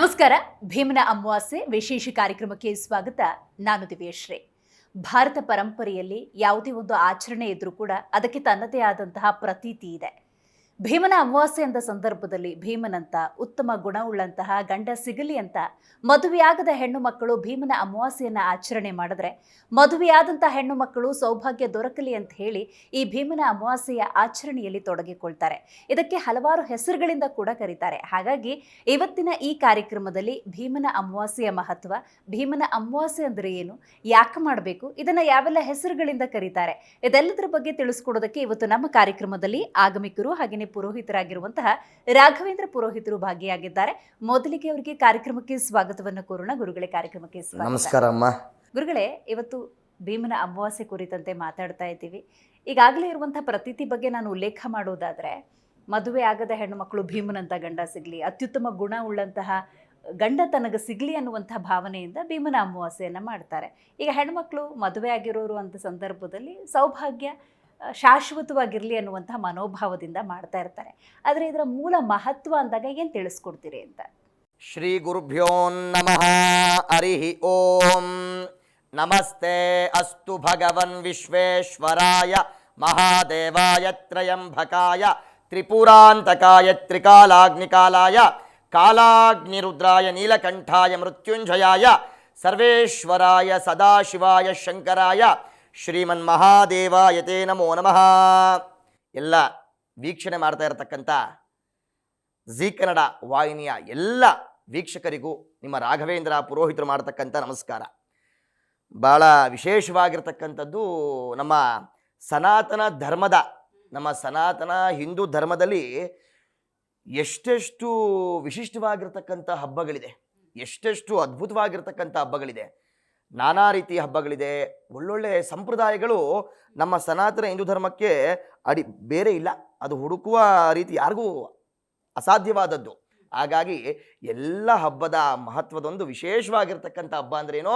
ನಮಸ್ಕಾರ. ಭೀಮನ ಅಮಾವಾಸ್ಯೆ ವಿಶೇಷ ಕಾರ್ಯಕ್ರಮಕ್ಕೆ ಸ್ವಾಗತ. ನಾನು ದಿವ್ಯಶ್ರೀ. ಭಾರತ ಪರಂಪರೆಯಲ್ಲಿ ಯಾವುದೇ ಒಂದು ಆಚರಣೆ ಇದ್ರೂ ಕೂಡ ಅದಕ್ಕೆ ತನ್ನದೇ ಆದಂತಹ ಪ್ರತೀತಿ ಇದೆ. ಭೀಮನ ಅಮಾವಾಸ್ಯೆ ಅಂತ ಸಂದರ್ಭದಲ್ಲಿ ಭೀಮನಂತ ಉತ್ತಮ ಗುಣವುಳ್ಳಂತಹ ಗಂಡ ಸಿಗಲಿ ಅಂತ ಮದುವೆಯಾಗದ ಹೆಣ್ಣು ಮಕ್ಕಳು ಭೀಮನ ಅಮಾವಾಸ್ಯೆಯನ್ನು ಆಚರಣೆ ಮಾಡಿದ್ರೆ ಮದುವೆಯಾದಂತಹ ಹೆಣ್ಣು ಮಕ್ಕಳು ಸೌಭಾಗ್ಯ ದೊರಕಲಿ ಅಂತ ಹೇಳಿ ಈ ಭೀಮನ ಅಮಾವಾಸ್ಯೆಯ ಆಚರಣೆಯಲ್ಲಿ ತೊಡಗಿಕೊಳ್ತಾರೆ. ಇದಕ್ಕೆ ಹಲವಾರು ಹೆಸರುಗಳಿಂದ ಕೂಡ ಕರೀತಾರೆ. ಹಾಗಾಗಿ ಇವತ್ತಿನ ಈ ಕಾರ್ಯಕ್ರಮದಲ್ಲಿ ಭೀಮನ ಅಮಾವಾಸ್ಯೆಯ ಮಹತ್ವ, ಭೀಮನ ಅಮಾವಾಸ್ಯೆ ಅಂದ್ರೆ ಏನು, ಯಾಕೆ ಮಾಡಬೇಕು, ಇದನ್ನ ಯಾವೆಲ್ಲ ಹೆಸರುಗಳಿಂದ ಕರೀತಾರೆ, ಇದೆಲ್ಲದರ ಬಗ್ಗೆ ತಿಳಿಸ್ಕೊಡೋದಕ್ಕೆ ಇವತ್ತು ನಮ್ಮ ಕಾರ್ಯಕ್ರಮದಲ್ಲಿ ಆಗಮಿಕರು ಹಾಗೆಯೇ ಪುರೋಹಿತರಾಗಿರುವಂತಹ ರಾಘವೇಂದ್ರ ಪುರೋಹಿತರು ಭಾಗಿಯಾಗಿದ್ದಾರೆ. ಮೊದಲಿಗೆ ಅವರಿಗೆ ಕಾರ್ಯಕ್ರಮಕ್ಕೆ ಸ್ವಾಗತವನ್ನು ಕೋರೋಣ. ಗುರುಗಳೇ ಕಾರ್ಯಕ್ರಮಕ್ಕೆ ನಮಸ್ಕಾರ ಅಮ್ಮ. ಗುರುಗಳೇ ಇವತ್ತು ಭೀಮನ ಅಮಾವಾಸ್ಯೆ ಕುರಿತಂತೆ ಮಾತಾಡ್ತಾ ಇದ್ದೀವಿ. ಈಗಾಗಲೇ ಇರುವಂತಹ ಪ್ರತೀತಿ ಬಗ್ಗೆ ನಾನು ಉಲ್ಲೇಖ ಮಾಡೋದಾದ್ರೆ ಮದುವೆ ಆಗದ ಹೆಣ್ಣು ಮಕ್ಕಳು ಭೀಮನಂತ ಗಂಡ ಸಿಗ್ಲಿ ಅತ್ಯುತ್ತಮ ಗುಣ ಉಳ್ಳಂತಹ ಗಂಡ ತನಗೆ ಸಿಗ್ಲಿ ಅನ್ನುವಂತಹ ಭಾವನೆಯಿಂದ ಭೀಮನ ಅಮಾವಾಸ್ಯೆಯನ್ನ ಮಾಡ್ತಾರೆ. ಈಗ ಹೆಣ್ಮಕ್ಳು ಮದುವೆ ಆಗಿರೋರು ಅಂತ ಸಂದರ್ಭದಲ್ಲಿ ಸೌಭಾಗ್ಯ ಶಾಶ್ವತವಾಗಿರ್ಲಿ ಅನ್ನುವಂಥ ಮನೋಭಾವದಿಂದ ಮಾಡ್ತಾ ಇರ್ತಾರೆ. ಆದರೆ ಇದರ ಮೂಲ ಮಹತ್ವ ಅಂದಾಗ ಏನು ತಿಳಿಸ್ಕೊಡ್ತೀರಿ ಅಂತ? ಶ್ರೀ ಗುರುಭ್ಯೋ ನಮಃ. ಹರಿ ಓಂ. ನಮಸ್ತೆ. ಅಸ್ತು ಭಗವನ್ ವಿಶ್ವೇಶ್ವರಾಯ ಮಹಾದೇವಾಯ ತ್ರಯಂಭಕಾಯ ತ್ರಿಪುರಾಂತಕಾಯ ತ್ರಿಕಾಲಾಗ್ನಿಕಾಲಾಯ ಕಾಲಾಗ್ನಿರುದ್ರಾಯ ನೀಲಕಂಠಾಯ ಮೃತ್ಯುಂಜಯಾಯ ಸರ್ವೇಶ್ವರಾಯ ಸದಾಶಿವಾಯ ಶಂಕರಾಯ ಶ್ರೀಮನ್ ಮಹಾದೇವ ಯತೇ ನಮೋ ನಮಃ. ಎಲ್ಲ ವೀಕ್ಷಣೆ ಮಾಡ್ತಾ ಇರತಕ್ಕಂಥ ಜಿ ಕನ್ನಡ ವಾಹಿನಿಯ ಎಲ್ಲ ವೀಕ್ಷಕರಿಗೂ ನಿಮ್ಮ ರಾಘವೇಂದ್ರ ಪುರೋಹಿತರು ಮಾಡತಕ್ಕಂಥ ನಮಸ್ಕಾರ. ಭಾಳ ವಿಶೇಷವಾಗಿರ್ತಕ್ಕಂಥದ್ದು ನಮ್ಮ ಸನಾತನ ಧರ್ಮದ, ನಮ್ಮ ಸನಾತನ ಹಿಂದೂ ಧರ್ಮದಲ್ಲಿ ಎಷ್ಟೆಷ್ಟು ವಿಶಿಷ್ಟವಾಗಿರ್ತಕ್ಕಂಥ ಹಬ್ಬಗಳಿದೆ, ಎಷ್ಟೆಷ್ಟು ಅದ್ಭುತವಾಗಿರ್ತಕ್ಕಂಥ ಹಬ್ಬಗಳಿದೆ. ನಾನಾ ರೀತಿ ಹಬ್ಬಗಳಿದೆ. ಒಳ್ಳೊಳ್ಳೆ ಸಂಪ್ರದಾಯಗಳು ನಮ್ಮ ಸನಾತನ ಹಿಂದೂ ಧರ್ಮಕ್ಕೆ ಅಡಿ, ಬೇರೆ ಇಲ್ಲ. ಅದು ಹುಡುಕುವ ರೀತಿ ಯಾರಿಗೂ ಅಸಾಧ್ಯವಾದದ್ದು. ಹಾಗಾಗಿ ಎಲ್ಲ ಹಬ್ಬದ ಮಹತ್ವದೊಂದು ವಿಶೇಷವಾಗಿರ್ತಕ್ಕಂಥ ಹಬ್ಬ ಅಂದ್ರೇನು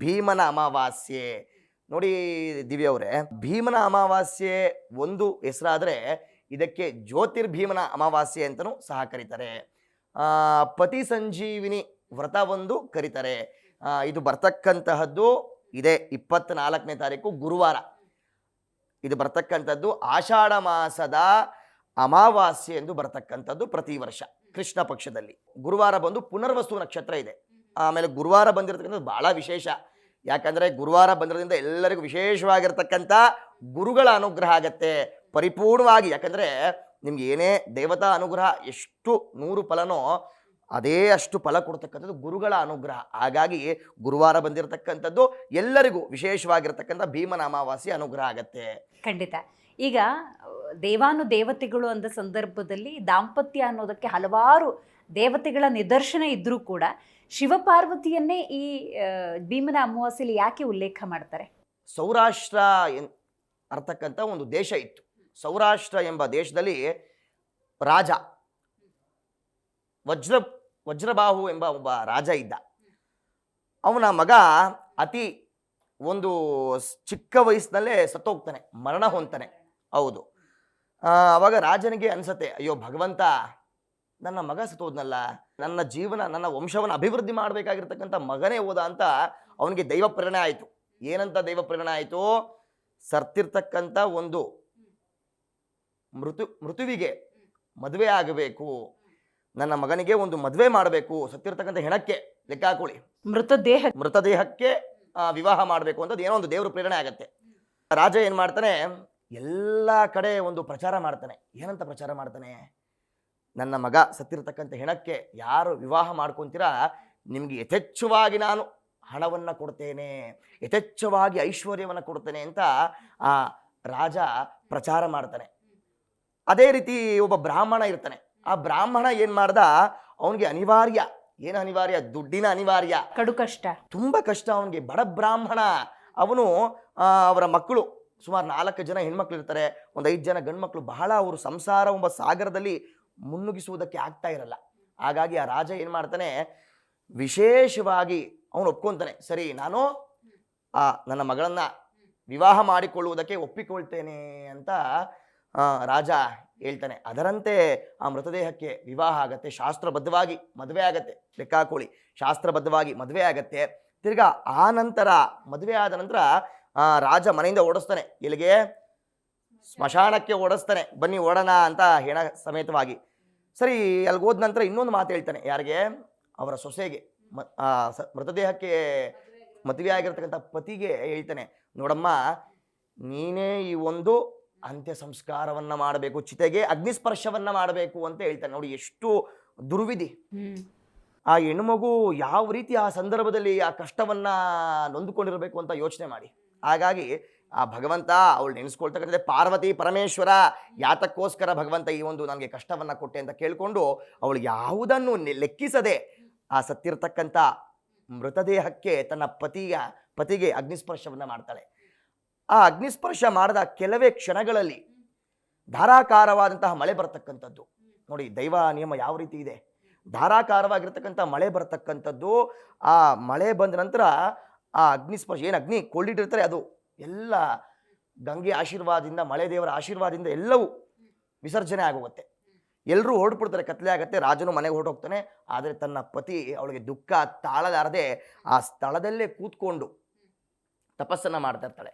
ಭೀಮನ ಅಮಾವಾಸ್ಯೆ. ನೋಡಿ ದಿವ್ಯ ಅವರೇ, ಭೀಮನ ಅಮಾವಾಸ್ಯೆ ಒಂದು ಹೆಸರಾದರೆ ಇದಕ್ಕೆ ಜ್ಯೋತಿರ್ಭೀಮನ ಅಮಾವಾಸ್ಯೆ ಅಂತಲೂ ಸಹ ಕರೀತಾರೆ. ಪತಿ ಸಂಜೀವಿನಿ ವ್ರತವೊಂದು ಕರೀತಾರೆ. ಇದು ಬರ್ತಕ್ಕಂತಹದ್ದು ಇದೆ. ಇಪ್ಪತ್ನಾಲ್ಕನೇ ತಾರೀಕು ಗುರುವಾರ. ಇದು ಬರ್ತಕ್ಕಂಥದ್ದು ಆಷಾಢ ಮಾಸದ ಅಮಾವಾಸ್ಯೆ ಎಂದು ಬರತಕ್ಕಂಥದ್ದು ಪ್ರತಿ ವರ್ಷ ಕೃಷ್ಣ ಪಕ್ಷದಲ್ಲಿ. ಗುರುವಾರ ಬಂದು ಪುನರ್ವಸು ನಕ್ಷತ್ರ ಇದೆ. ಆಮೇಲೆ ಗುರುವಾರ ಬಂದಿರತಕ್ಕಂಥದ್ದು ಬಹಳ ವಿಶೇಷ. ಯಾಕಂದರೆ ಗುರುವಾರ ಬಂದಿರೋದ್ರಿಂದ ಎಲ್ಲರಿಗೂ ವಿಶೇಷವಾಗಿರ್ತಕ್ಕಂಥ ಗುರುಗಳ ಅನುಗ್ರಹ ಆಗತ್ತೆ. ಪರಿಪೂರ್ಣವಾಗಿ ಯಾಕಂದರೆ ನಿಮ್ಗೆ ಏನೇ ದೇವತಾ ಅನುಗ್ರಹ ಎಷ್ಟು ನೂರು ಫಲನೋ ಅದೇ ಅಷ್ಟು ಫಲ ಕೊಡ್ತಕ್ಕಂಥದ್ದು ಗುರುಗಳ ಅನುಗ್ರಹ. ಹಾಗಾಗಿ ಗುರುವಾರ ಬಂದಿರತಕ್ಕಂಥದ್ದು ಎಲ್ಲರಿಗೂ ವಿಶೇಷವಾಗಿರ್ತಕ್ಕಂಥ ಭೀಮನ ಅಮಾವಾಸ್ಯೆ ಅನುಗ್ರಹ ಆಗತ್ತೆ. ಖಂಡಿತ. ಈಗ ದೇವಾನು ದೇವತೆಗಳು ಅಂದ ಸಂದರ್ಭದಲ್ಲಿ ದಾಂಪತ್ಯ ಅನ್ನೋದಕ್ಕೆ ಹಲವಾರು ದೇವತೆಗಳ ನಿದರ್ಶನ ಇದ್ದರೂ ಕೂಡ ಶಿವಪಾರ್ವತಿಯನ್ನೇ ಈ ಭೀಮನ ಅಮಾವಾಸ್ಯೆಯಲ್ಲಿ ಯಾಕೆ ಉಲ್ಲೇಖ ಮಾಡ್ತಾರೆ? ಸೌರಾಷ್ಟ್ರ ಎನ್ ಅರ್ತಕ್ಕಂಥ ಒಂದು ದೇಶ ಇತ್ತು. ಸೌರಾಷ್ಟ್ರ ಎಂಬ ದೇಶದಲ್ಲಿ ರಾಜ ವಜ್ರ ವಜ್ರಬಾಹು ಎಂಬ ಒಬ್ಬ ರಾಜ ಇದ್ದ. ಅವನ ಮಗ ಅತಿ ಒಂದು ಚಿಕ್ಕ ವಯಸ್ಸಿನಲ್ಲೇ ಸತ್ತೋಗ್ತಾನೆ, ಮರಣ ಹೊಂತಾನೆ ಹೌದು. ಅವಾಗ ರಾಜನಿಗೆ ಅನ್ಸತ್ತೆ, ಅಯ್ಯೋ, ಭಗವಂತ, ನನ್ನ ಮಗ ಸತ್ತೋದ್ನಲ್ಲ, ನನ್ನ ಜೀವನ, ನನ್ನ ವಂಶವನ್ನು ಅಭಿವೃದ್ಧಿ ಮಾಡಬೇಕಾಗಿರ್ತಕ್ಕಂಥ ಮಗನೇ ಹೋದ ಅಂತ ಅವನಿಗೆ ದೈವ ಪ್ರೇರಣೆ ಆಯಿತು. ಏನಂತ ದೈವ ಪ್ರೇರಣೆ ಆಯಿತು? ಸರ್ತಿರ್ತಕ್ಕಂಥ ಒಂದು ಮೃತು, ಮೃತುವಿಗೆ ಮದುವೆ ಆಗಬೇಕು. ನನ್ನ ಮಗನಿಗೆ ಒಂದು ಮದುವೆ ಮಾಡಬೇಕು ಸತ್ತಿರ್ತಕ್ಕಂಥ ಹೆಣಕ್ಕೆ ಲೆಕ್ಕ ಹಾಕೊಳ್ಳಿ. ಮೃತದೇಹ ಮೃತದೇಹಕ್ಕೆ ಆ, ವಿವಾಹ ಮಾಡಬೇಕು ಅಂತ ಏನೋ ಒಂದು ದೇವ್ರ ಪ್ರೇರಣೆ ಆಗತ್ತೆ. ರಾಜ ಏನು ಮಾಡ್ತಾನೆ ಎಲ್ಲ ಕಡೆ ಒಂದು ಪ್ರಚಾರ ಮಾಡ್ತಾನೆ. ಏನಂತ ಪ್ರಚಾರ ಮಾಡ್ತಾನೆ? ನನ್ನ ಮಗ ಸತ್ತಿರತಕ್ಕಂಥ ಹೆಣಕ್ಕೆ ಯಾರು ವಿವಾಹ ಮಾಡ್ಕೊಂತೀರಾ ನಿಮಗೆ ಯಥೇಚ್ಛವಾಗಿ ನಾನು ಹಣವನ್ನು ಕೊಡ್ತೇನೆ ಯಥೇಚ್ಛವಾಗಿ ಐಶ್ವರ್ಯವನ್ನು ಕೊಡ್ತೇನೆ ಅಂತ ಆ ರಾಜ ಪ್ರಚಾರ ಮಾಡ್ತಾನೆ. ಅದೇ ರೀತಿ ಒಬ್ಬ ಬ್ರಾಹ್ಮಣ ಇರ್ತಾನೆ. ಆ ಬ್ರಾಹ್ಮಣ ಏನು ಮಾಡ್ದ? ಅವನಿಗೆ ಅನಿವಾರ್ಯ. ಏನು ಅನಿವಾರ್ಯ? ದುಡ್ಡಿನ ಅನಿವಾರ್ಯ. ಕಡು ಕಷ್ಟ. ತುಂಬ ಕಷ್ಟ ಅವನಿಗೆ. ಬಡ ಬ್ರಾಹ್ಮಣ. ಅವನು ಅವರ ಮಕ್ಕಳು. ಸುಮಾರು ನಾಲ್ಕು ಜನ ಹೆಣ್ಮಕ್ಳು ಇರ್ತಾರೆ ಒಂದು ಐದು ಜನ ಗಂಡ್ಮಕ್ಳು. ಬಹಳ ಅವರು ಸಂಸಾರ ಒಂಬ ಸಾಗರದಲ್ಲಿ ಮುನ್ನುಗಿಸುವುದಕ್ಕೆ ಆಗ್ತಾ ಇರಲ್ಲ. ಹಾಗಾಗಿ ಆ ರಾಜ ಏನು ಮಾಡ್ತಾನೆ? ವಿಶೇಷವಾಗಿ ಅವನು ಒಪ್ಕೊಂತಾನೆ. ಸರಿ ನಾನು ಆ ನನ್ನ ಮಗಳನ್ನ ವಿವಾಹ ಮಾಡಿಕೊಳ್ಳುವುದಕ್ಕೆ ಒಪ್ಪಿಕೊಳ್ತೇನೆ ಅಂತ ರಾಜ ಹೇಳ್ತಾನೆ, ಅದರಂತೆ ಆ ಮೃತದೇಹಕ್ಕೆ ವಿವಾಹ ಆಗತ್ತೆ, ಶಾಸ್ತ್ರಬದ್ಧವಾಗಿ ಮದುವೆ ಆಗತ್ತೆ, ಲೆಕ್ಕಾಕೋಳಿ, ಶಾಸ್ತ್ರಬದ್ಧವಾಗಿ ಮದುವೆ ಆಗತ್ತೆ. ತಿರ್ಗಾ ಆ ನಂತರ, ಮದುವೆ ಆದ ನಂತರ ರಾಜ ಮನೆಯಿಂದ ಓಡಿಸ್ತಾನೆ, ಎಲ್ಲಿಗೆ? ಸ್ಮಶಾನಕ್ಕೆ ಓಡಿಸ್ತಾನೆ, ಬನ್ನಿ ಓಡೋಣ ಅಂತ ಹೇಳ ಸಮೇತವಾಗಿ. ಸರಿ, ಅಲ್ಲಿಗೆ ಹೋದ ನಂತರ ಇನ್ನೊಂದು ಮಾತು ಹೇಳ್ತಾನೆ, ಯಾರಿಗೆ? ಅವರ ಸೊಸೆಗೆ ಮೃತದೇಹಕ್ಕೆ ಮದುವೆ ಆಗಿರ್ತಕ್ಕಂಥ ಪತಿಗೆ ಹೇಳ್ತಾನೆ, ನೋಡಮ್ಮ, ನೀನೇ ಈ ಒಂದು ಅಂತ್ಯ ಸಂಸ್ಕಾರವನ್ನ ಮಾಡಬೇಕು ಚಿತೆಗೆ ಅಗ್ನಿಸ್ಪರ್ಶವನ್ನ ಮಾಡಬೇಕು ಅಂತ ಹೇಳ್ತಾರೆ. ನೋಡಿ ಎಷ್ಟು ದುರ್ವಿಧಿ. ಆ ಹೆಣ್ಮಗು ಯಾವ ರೀತಿ ಆ ಸಂದರ್ಭದಲ್ಲಿ ಆ ಕಷ್ಟವನ್ನ ನೊಂದುಕೊಂಡಿರಬೇಕು ಅಂತ ಯೋಚನೆ ಮಾಡಿ. ಹಾಗಾಗಿ ಆ ಭಗವಂತ ಅವಳು ನೆನೆಸ್ಕೊಳ್ತಕ್ಕಂಥದ್ದೇ ಪಾರ್ವತಿ ಪರಮೇಶ್ವರ ಯಾತಕ್ಕೋಸ್ಕರ ಭಗವಂತ ಈ ಒಂದು ನನಗೆ ಕಷ್ಟವನ್ನ ಕೊಟ್ಟೆ ಅಂತ ಕೇಳಿಕೊಂಡು ಅವಳು ಯಾವುದನ್ನು ಲೆಕ್ಕಿಸದೆ ಆ ಸತ್ತಿರ್ತಕ್ಕಂಥ ಮೃತದೇಹಕ್ಕೆ ತನ್ನ ಪತಿಯ ಪತಿಗೆ ಅಗ್ನಿಸ್ಪರ್ಶವನ್ನ ಮಾಡ್ತಾಳೆ. ಆ ಅಗ್ನಿಸ್ಪರ್ಶ ಮಾಡಿದ ಕೆಲವೇ ಕ್ಷಣಗಳಲ್ಲಿ ಧಾರಾಕಾರವಾದಂತಹ ಮಳೆ ಬರತಕ್ಕಂಥದ್ದು. ನೋಡಿ, ದೈವ ನಿಯಮ ಯಾವ ರೀತಿ ಇದೆ? ಧಾರಾಕಾರವಾಗಿರ್ತಕ್ಕಂಥ ಮಳೆ ಬರತಕ್ಕಂಥದ್ದು, ಆ ಮಳೆ ಬಂದ ನಂತರ ಆ ಅಗ್ನಿಸ್ಪರ್ಶ, ಏನು ಅಗ್ನಿ ಕೊಳ್ಳಿಟ್ಟಿರ್ತಾರೆ ಅದು ಎಲ್ಲ ಗಂಗೆ ಆಶೀರ್ವಾದದಿಂದ, ಮಳೆ ದೇವರ ಆಶೀರ್ವಾದದಿಂದ ಎಲ್ಲವೂ ವಿಸರ್ಜನೆ ಆಗೋಗುತ್ತೆ. ಎಲ್ಲರೂ ಹೊರಡ್ಬಿಡ್ತಾರೆ ಕತ್ಲೆ ಆಗತ್ತೆ, ರಾಜನು ಮನೆಗೆ ಹೊರಟೋಗ್ತಾನೆ, ಆದರೆ ತನ್ನ ಪತಿ ಅವಳಿಗೆ ದುಃಖ ತಾಳಲಾರದೆ ಆ ಸ್ಥಳದಲ್ಲೇ ಕೂತ್ಕೊಂಡು ತಪಸ್ಸನ್ನು ಮಾಡ್ತಾ ಇರ್ತಾಳೆ.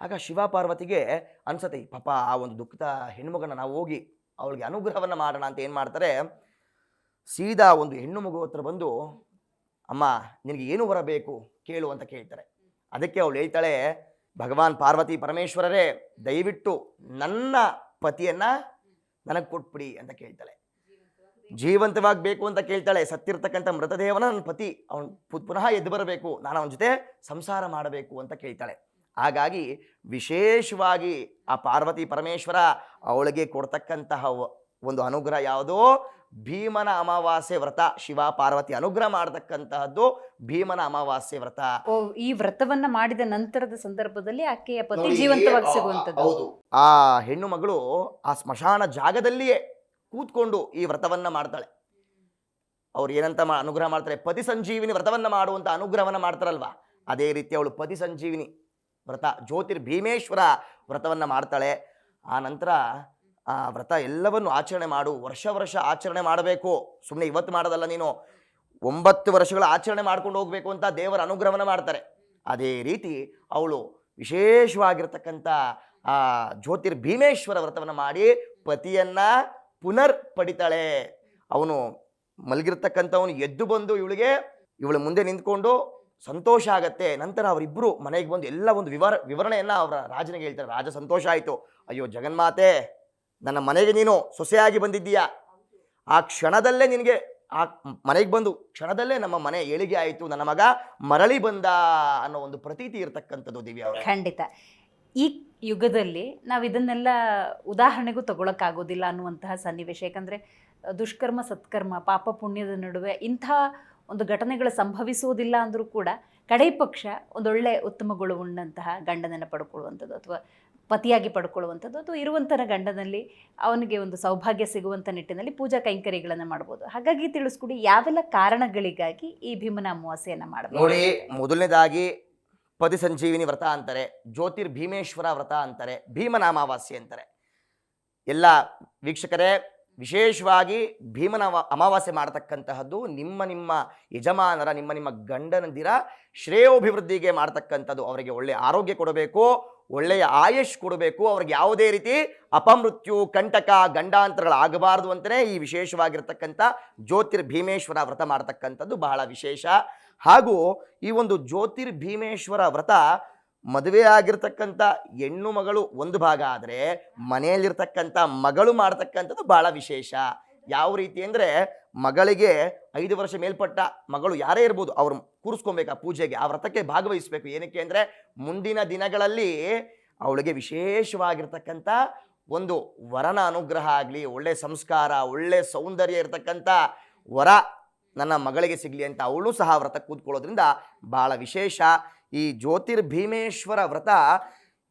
ಆಗ ಶಿವ ಪಾರ್ವತಿಗೆ ಅನ್ಸತ್ತೆ ಪಾಪ ಆ ಒಂದು ದುಃಖದ ಹೆಣ್ಮಗನ ನಾವು ಹೋಗಿ ಅವಳಿಗೆ ಅನುಗ್ರಹವನ್ನು ಮಾಡೋಣ ಅಂತ ಏನು ಮಾಡ್ತಾರೆ? ಸೀದಾ ಒಂದು ಹೆಣ್ಣು ಮಗು ಹತ್ರ ಬಂದು, ಅಮ್ಮ, ನಿನಗೆ ಏನು ಬರಬೇಕು ಕೇಳು ಅಂತ ಕೇಳ್ತಾರೆ. ಅದಕ್ಕೆ ಅವಳು ಹೇಳ್ತಾಳೆ, ಭಗವಾನ್ ಪಾರ್ವತಿ ಪರಮೇಶ್ವರರೇ, ದಯವಿಟ್ಟು ನನ್ನ ಪತಿಯನ್ನ ನನಗೆ ಕೊಟ್ಬಿಡಿ ಅಂತ ಕೇಳ್ತಾಳೆ. ಜೀವಂತವಾಗಿ ಬೇಕು ಅಂತ ಕೇಳ್ತಾಳೆ, ಸತ್ತಿರ್ತಕ್ಕಂಥ ಮೃತದೇಹವನ್ನ ನನ್ನ ಪತಿ, ಅವನು ಪುನಃ ಎದ್ದು ಬರಬೇಕು, ನಾನು ಅವನ ಜೊತೆ ಸಂಸಾರ ಮಾಡಬೇಕು ಅಂತ ಕೇಳ್ತಾಳೆ. ಹಾಗಾಗಿ ವಿಶೇಷವಾಗಿ ಆ ಪಾರ್ವತಿ ಪರಮೇಶ್ವರ ಅವಳಿಗೆ ಕೊಡ್ತಕ್ಕಂತಹ ಒಂದು ಅನುಗ್ರಹ ಯಾವುದೋ? ಭೀಮನ ಅಮಾವಾಸ್ಯೆ ವ್ರತ ಶಿವ ಪಾರ್ವತಿ ಅನುಗ್ರಹ ಮಾಡತಕ್ಕಂತಹದ್ದು ಭೀಮನ ಅಮಾವಾಸ್ಯೆ ವ್ರತ. ಓ ಈ ವ್ರತವನ್ನ ಮಾಡಿದ ನಂತರದ ಸಂದರ್ಭದಲ್ಲಿ ಆಕೆಯ ಪತಿ ಜೀವಂತವಾಗಿ ಸಿಗುವಂತದ್ದು ಆ ಹೆಣ್ಣು ಮಗಳು ಆ ಸ್ಮಶಾನ ಜಾಗದಲ್ಲಿಯೇ ಕೂತ್ಕೊಂಡು ಈ ವ್ರತವನ್ನ ಮಾಡ್ತಾಳೆ. ಅವ್ರು ಏನಂತ ಅನುಗ್ರಹ ಮಾಡ್ತಾರೆ? ಪತಿ ಸಂಜೀವಿನಿ ವ್ರತವನ್ನ ಮಾಡುವಂತ ಅನುಗ್ರಹವನ್ನ ಮಾಡ್ತಾರಲ್ವಾ? ಅದೇ ರೀತಿ ಅವಳು ಪತಿ ಸಂಜೀವಿನಿ. ವ್ರತ. ಜ್ಯೋತಿರ್ ಭೀಮೇಶ್ವರ ವ್ರತವನ್ನ ಮಾಡ್ತಾಳೆ. ಆ ನಂತರ ಆ ವ್ರತ ಎಲ್ಲವನ್ನು ಆಚರಣೆ ಮಾಡು. ವರ್ಷ ವರ್ಷ ಆಚರಣೆ ಮಾಡಬೇಕು. ಸುಮ್ಮನೆ ಇವತ್ತು ಮಾಡೋದಲ್ಲ ನೀನು. ಒಂಬತ್ತು ವರ್ಷಗಳ ಆಚರಣೆ ಮಾಡ್ಕೊಂಡು ಹೋಗಬೇಕು ಅಂತ ದೇವರ ಅನುಗ್ರಹವನ್ನು ಮಾಡ್ತಾರೆ. ಅದೇ ರೀತಿ ಅವಳು ವಿಶೇಷವಾಗಿರ್ತಕ್ಕಂಥ ಆ ಜ್ಯೋತಿರ್ ಭೀಮೇಶ್ವರ ವ್ರತವನ್ನು ಮಾಡಿ ಪತಿಯನ್ನು ಪುನರ್ ಪಡಿತಾಳೆ ಅವನು ಮಲಗಿರ್ತಕ್ಕಂಥವನು ಎದ್ದು ಬಂದು ಇವಳಿಗೆ, ಇವಳು ಮುಂದೆ ನಿಂತ್ಕೊಂಡು ಸಂತೋಷ ಆಗತ್ತೆ. ನಂತರ ಅವರಿಬ್ಬರು ಮನೆಗೆ ಬಂದು ಎಲ್ಲ ಒಂದು ವಿವರ, ವಿವರಣೆಯನ್ನ ಅವರ ರಾಜನಿಗೆ ಹೇಳ್ತಾರೆ. ರಾಜ ಸಂತೋಷ ಆಯಿತು. ಅಯ್ಯೋ ಜಗನ್ಮಾತೆ, ನನ್ನ ಮನೆಗೆ ನೀನು ಸೊಸೆಯಾಗಿ ಬಂದಿದ್ದೀಯಾ? ಆ ಕ್ಷಣದಲ್ಲೇ ನಿನಗೆ ಆ ಮನೆಗೆ ಬಂದು ಕ್ಷಣದಲ್ಲೇ ನಮ್ಮ ಮನೆ ಏಳಿಗೆ ಆಯಿತು. ನನ್ನ ಮಗ ಮರಳಿ ಬಂದ ಅನ್ನೋ ಒಂದು ಪ್ರತೀತಿ ಇರತಕ್ಕಂಥದ್ದು ದಿವ್ಯ ಖಂಡಿತ. ಈ ಯುಗದಲ್ಲಿ ನಾವು ಇದನ್ನೆಲ್ಲ ಉದಾಹರಣೆಗೂ ತಗೊಳಕ್ಕಾಗೋದಿಲ್ಲ ಅನ್ನುವಂತಹ ಸನ್ನಿವೇಶ. ಯಾಕಂದರೆ ದುಷ್ಕರ್ಮ, ಸತ್ಕರ್ಮ, ಪಾಪ ಪುಣ್ಯದ ನಡುವೆ ಇಂಥ ಒಂದು ಘಟನೆಗಳು ಸಂಭವಿಸುವುದಿಲ್ಲ ಅಂದರೂ ಕೂಡ ಕಡೇ ಪಕ್ಷ ಒಂದೊಳ್ಳೆ ಉತ್ತಮ ಉಣ್ಣಂತಹ ಗಂಡನನ್ನು ಪಡ್ಕೊಳ್ಳುವಂಥದ್ದು ಅಥವಾ ಪತಿಯಾಗಿ ಪಡ್ಕೊಳ್ಳುವಂಥದ್ದು ಅಥವಾ ಇರುವಂತಹ ಗಂಡನಲ್ಲಿ ಅವನಿಗೆ ಒಂದು ಸೌಭಾಗ್ಯ ಸಿಗುವಂಥ ನಿಟ್ಟಿನಲ್ಲಿ ಪೂಜಾ ಕೈಂಕರ್ಯಗಳನ್ನು ಮಾಡ್ಬೋದು. ಹಾಗಾಗಿ ತಿಳಿಸ್ಕೊಡಿ, ಯಾವೆಲ್ಲ ಕಾರಣಗಳಿಗಾಗಿ ಈ ಭೀಮನ ಅಮಾವಾಸ್ಯೆಯನ್ನು ಮಾಡಬೇಕು? ನೋಡಿ, ಮೊದಲನೇದಾಗಿ ಪದಿ ಸಂಜೀವಿನಿ ವ್ರತ ಅಂತಾರೆ ಜ್ಯೋತಿರ್ ಭೀಮೇಶ್ವರ ವ್ರತ ಅಂತಾರೆ, ಭೀಮನ ಅಮಾವಾಸ್ಯೆ ಅಂತಾರೆ. ಎಲ್ಲ ವೀಕ್ಷಕರೇ ವಿಶೇಷವಾಗಿ ಭೀಮನ ಅಮಾವಾಸ್ಯೆ ಮಾಡತಕ್ಕಂತಹದ್ದು ನಿಮ್ಮ ನಿಮ್ಮ ಯಜಮಾನರ, ನಿಮ್ಮ ನಿಮ್ಮ ಗಂಡನದಿರ ಶ್ರೇಯೋಭಿವೃದ್ಧಿಗೆ ಮಾಡತಕ್ಕಂಥದ್ದು. ಅವರಿಗೆ ಒಳ್ಳೆಯ ಆರೋಗ್ಯ ಕೊಡಬೇಕು, ಒಳ್ಳೆಯ ಆಯುಷ್ ಕೊಡಬೇಕು, ಅವ್ರಿಗೆ ಯಾವುದೇ ರೀತಿ ಅಪಮೃತ್ಯು, ಕಂಟಕ ಗಂಡಾಂತರಗಳಾಗಬಾರದು ಅಂತಲೇ ಈ ವಿಶೇಷವಾಗಿರ್ತಕ್ಕಂಥ ಜ್ಯೋತಿರ್ ಭೀಮೇಶ್ವರ ವ್ರತ ಮಾಡತಕ್ಕಂಥದ್ದು ಬಹಳ ವಿಶೇಷ. ಹಾಗೂ ಈ ಒಂದು ಜ್ಯೋತಿರ್ ಭೀಮೇಶ್ವರ ವ್ರತ ಮದುವೆ ಆಗಿರ್ತಕ್ಕಂಥ ಹೆಣ್ಣು ಮಗಳು ಒಂದು ಭಾಗ ಆದರೆ ಮನೆಯಲ್ಲಿರ್ತಕ್ಕಂಥ ಮಗಳು ಮಾಡ್ತಕ್ಕಂಥದ್ದು ಭಾಳ ವಿಶೇಷ. ಯಾವ ರೀತಿ ಅಂದರೆ ಮಗಳಿಗೆ ಐದು ವರ್ಷ ಮೇಲ್ಪಟ್ಟ ಮಗಳು ಯಾರೇ ಇರ್ಬೋದು ಅವ್ರು ಕೂರಿಸ್ಕೊಬೇಕು ಪೂಜೆಗೆ, ಆ ವ್ರತಕ್ಕೆ ಭಾಗವಹಿಸಬೇಕು. ಏನಕ್ಕೆ ಅಂದರೆ ಮುಂದಿನ ದಿನಗಳಲ್ಲಿ ಅವಳಿಗೆ ವಿಶೇಷವಾಗಿರ್ತಕ್ಕಂಥ ಒಂದು ವರನ ಅನುಗ್ರಹ ಆಗಲಿ, ಒಳ್ಳೆ ಸಂಸ್ಕಾರ, ಒಳ್ಳೆ ಸೌಂದರ್ಯ ಇರತಕ್ಕಂಥ ವರ ನನ್ನ ಮಗಳಿಗೆ ಸಿಗಲಿ ಅಂತ ಅವಳು ಸಹ ವ್ರತ ಕೂತ್ಕೊಳ್ಳೋದ್ರಿಂದ ಭಾಳ ವಿಶೇಷ. ಈ ಜ್ಯೋತಿರ್ ಭೀಮೇಶ್ವರ ವ್ರತ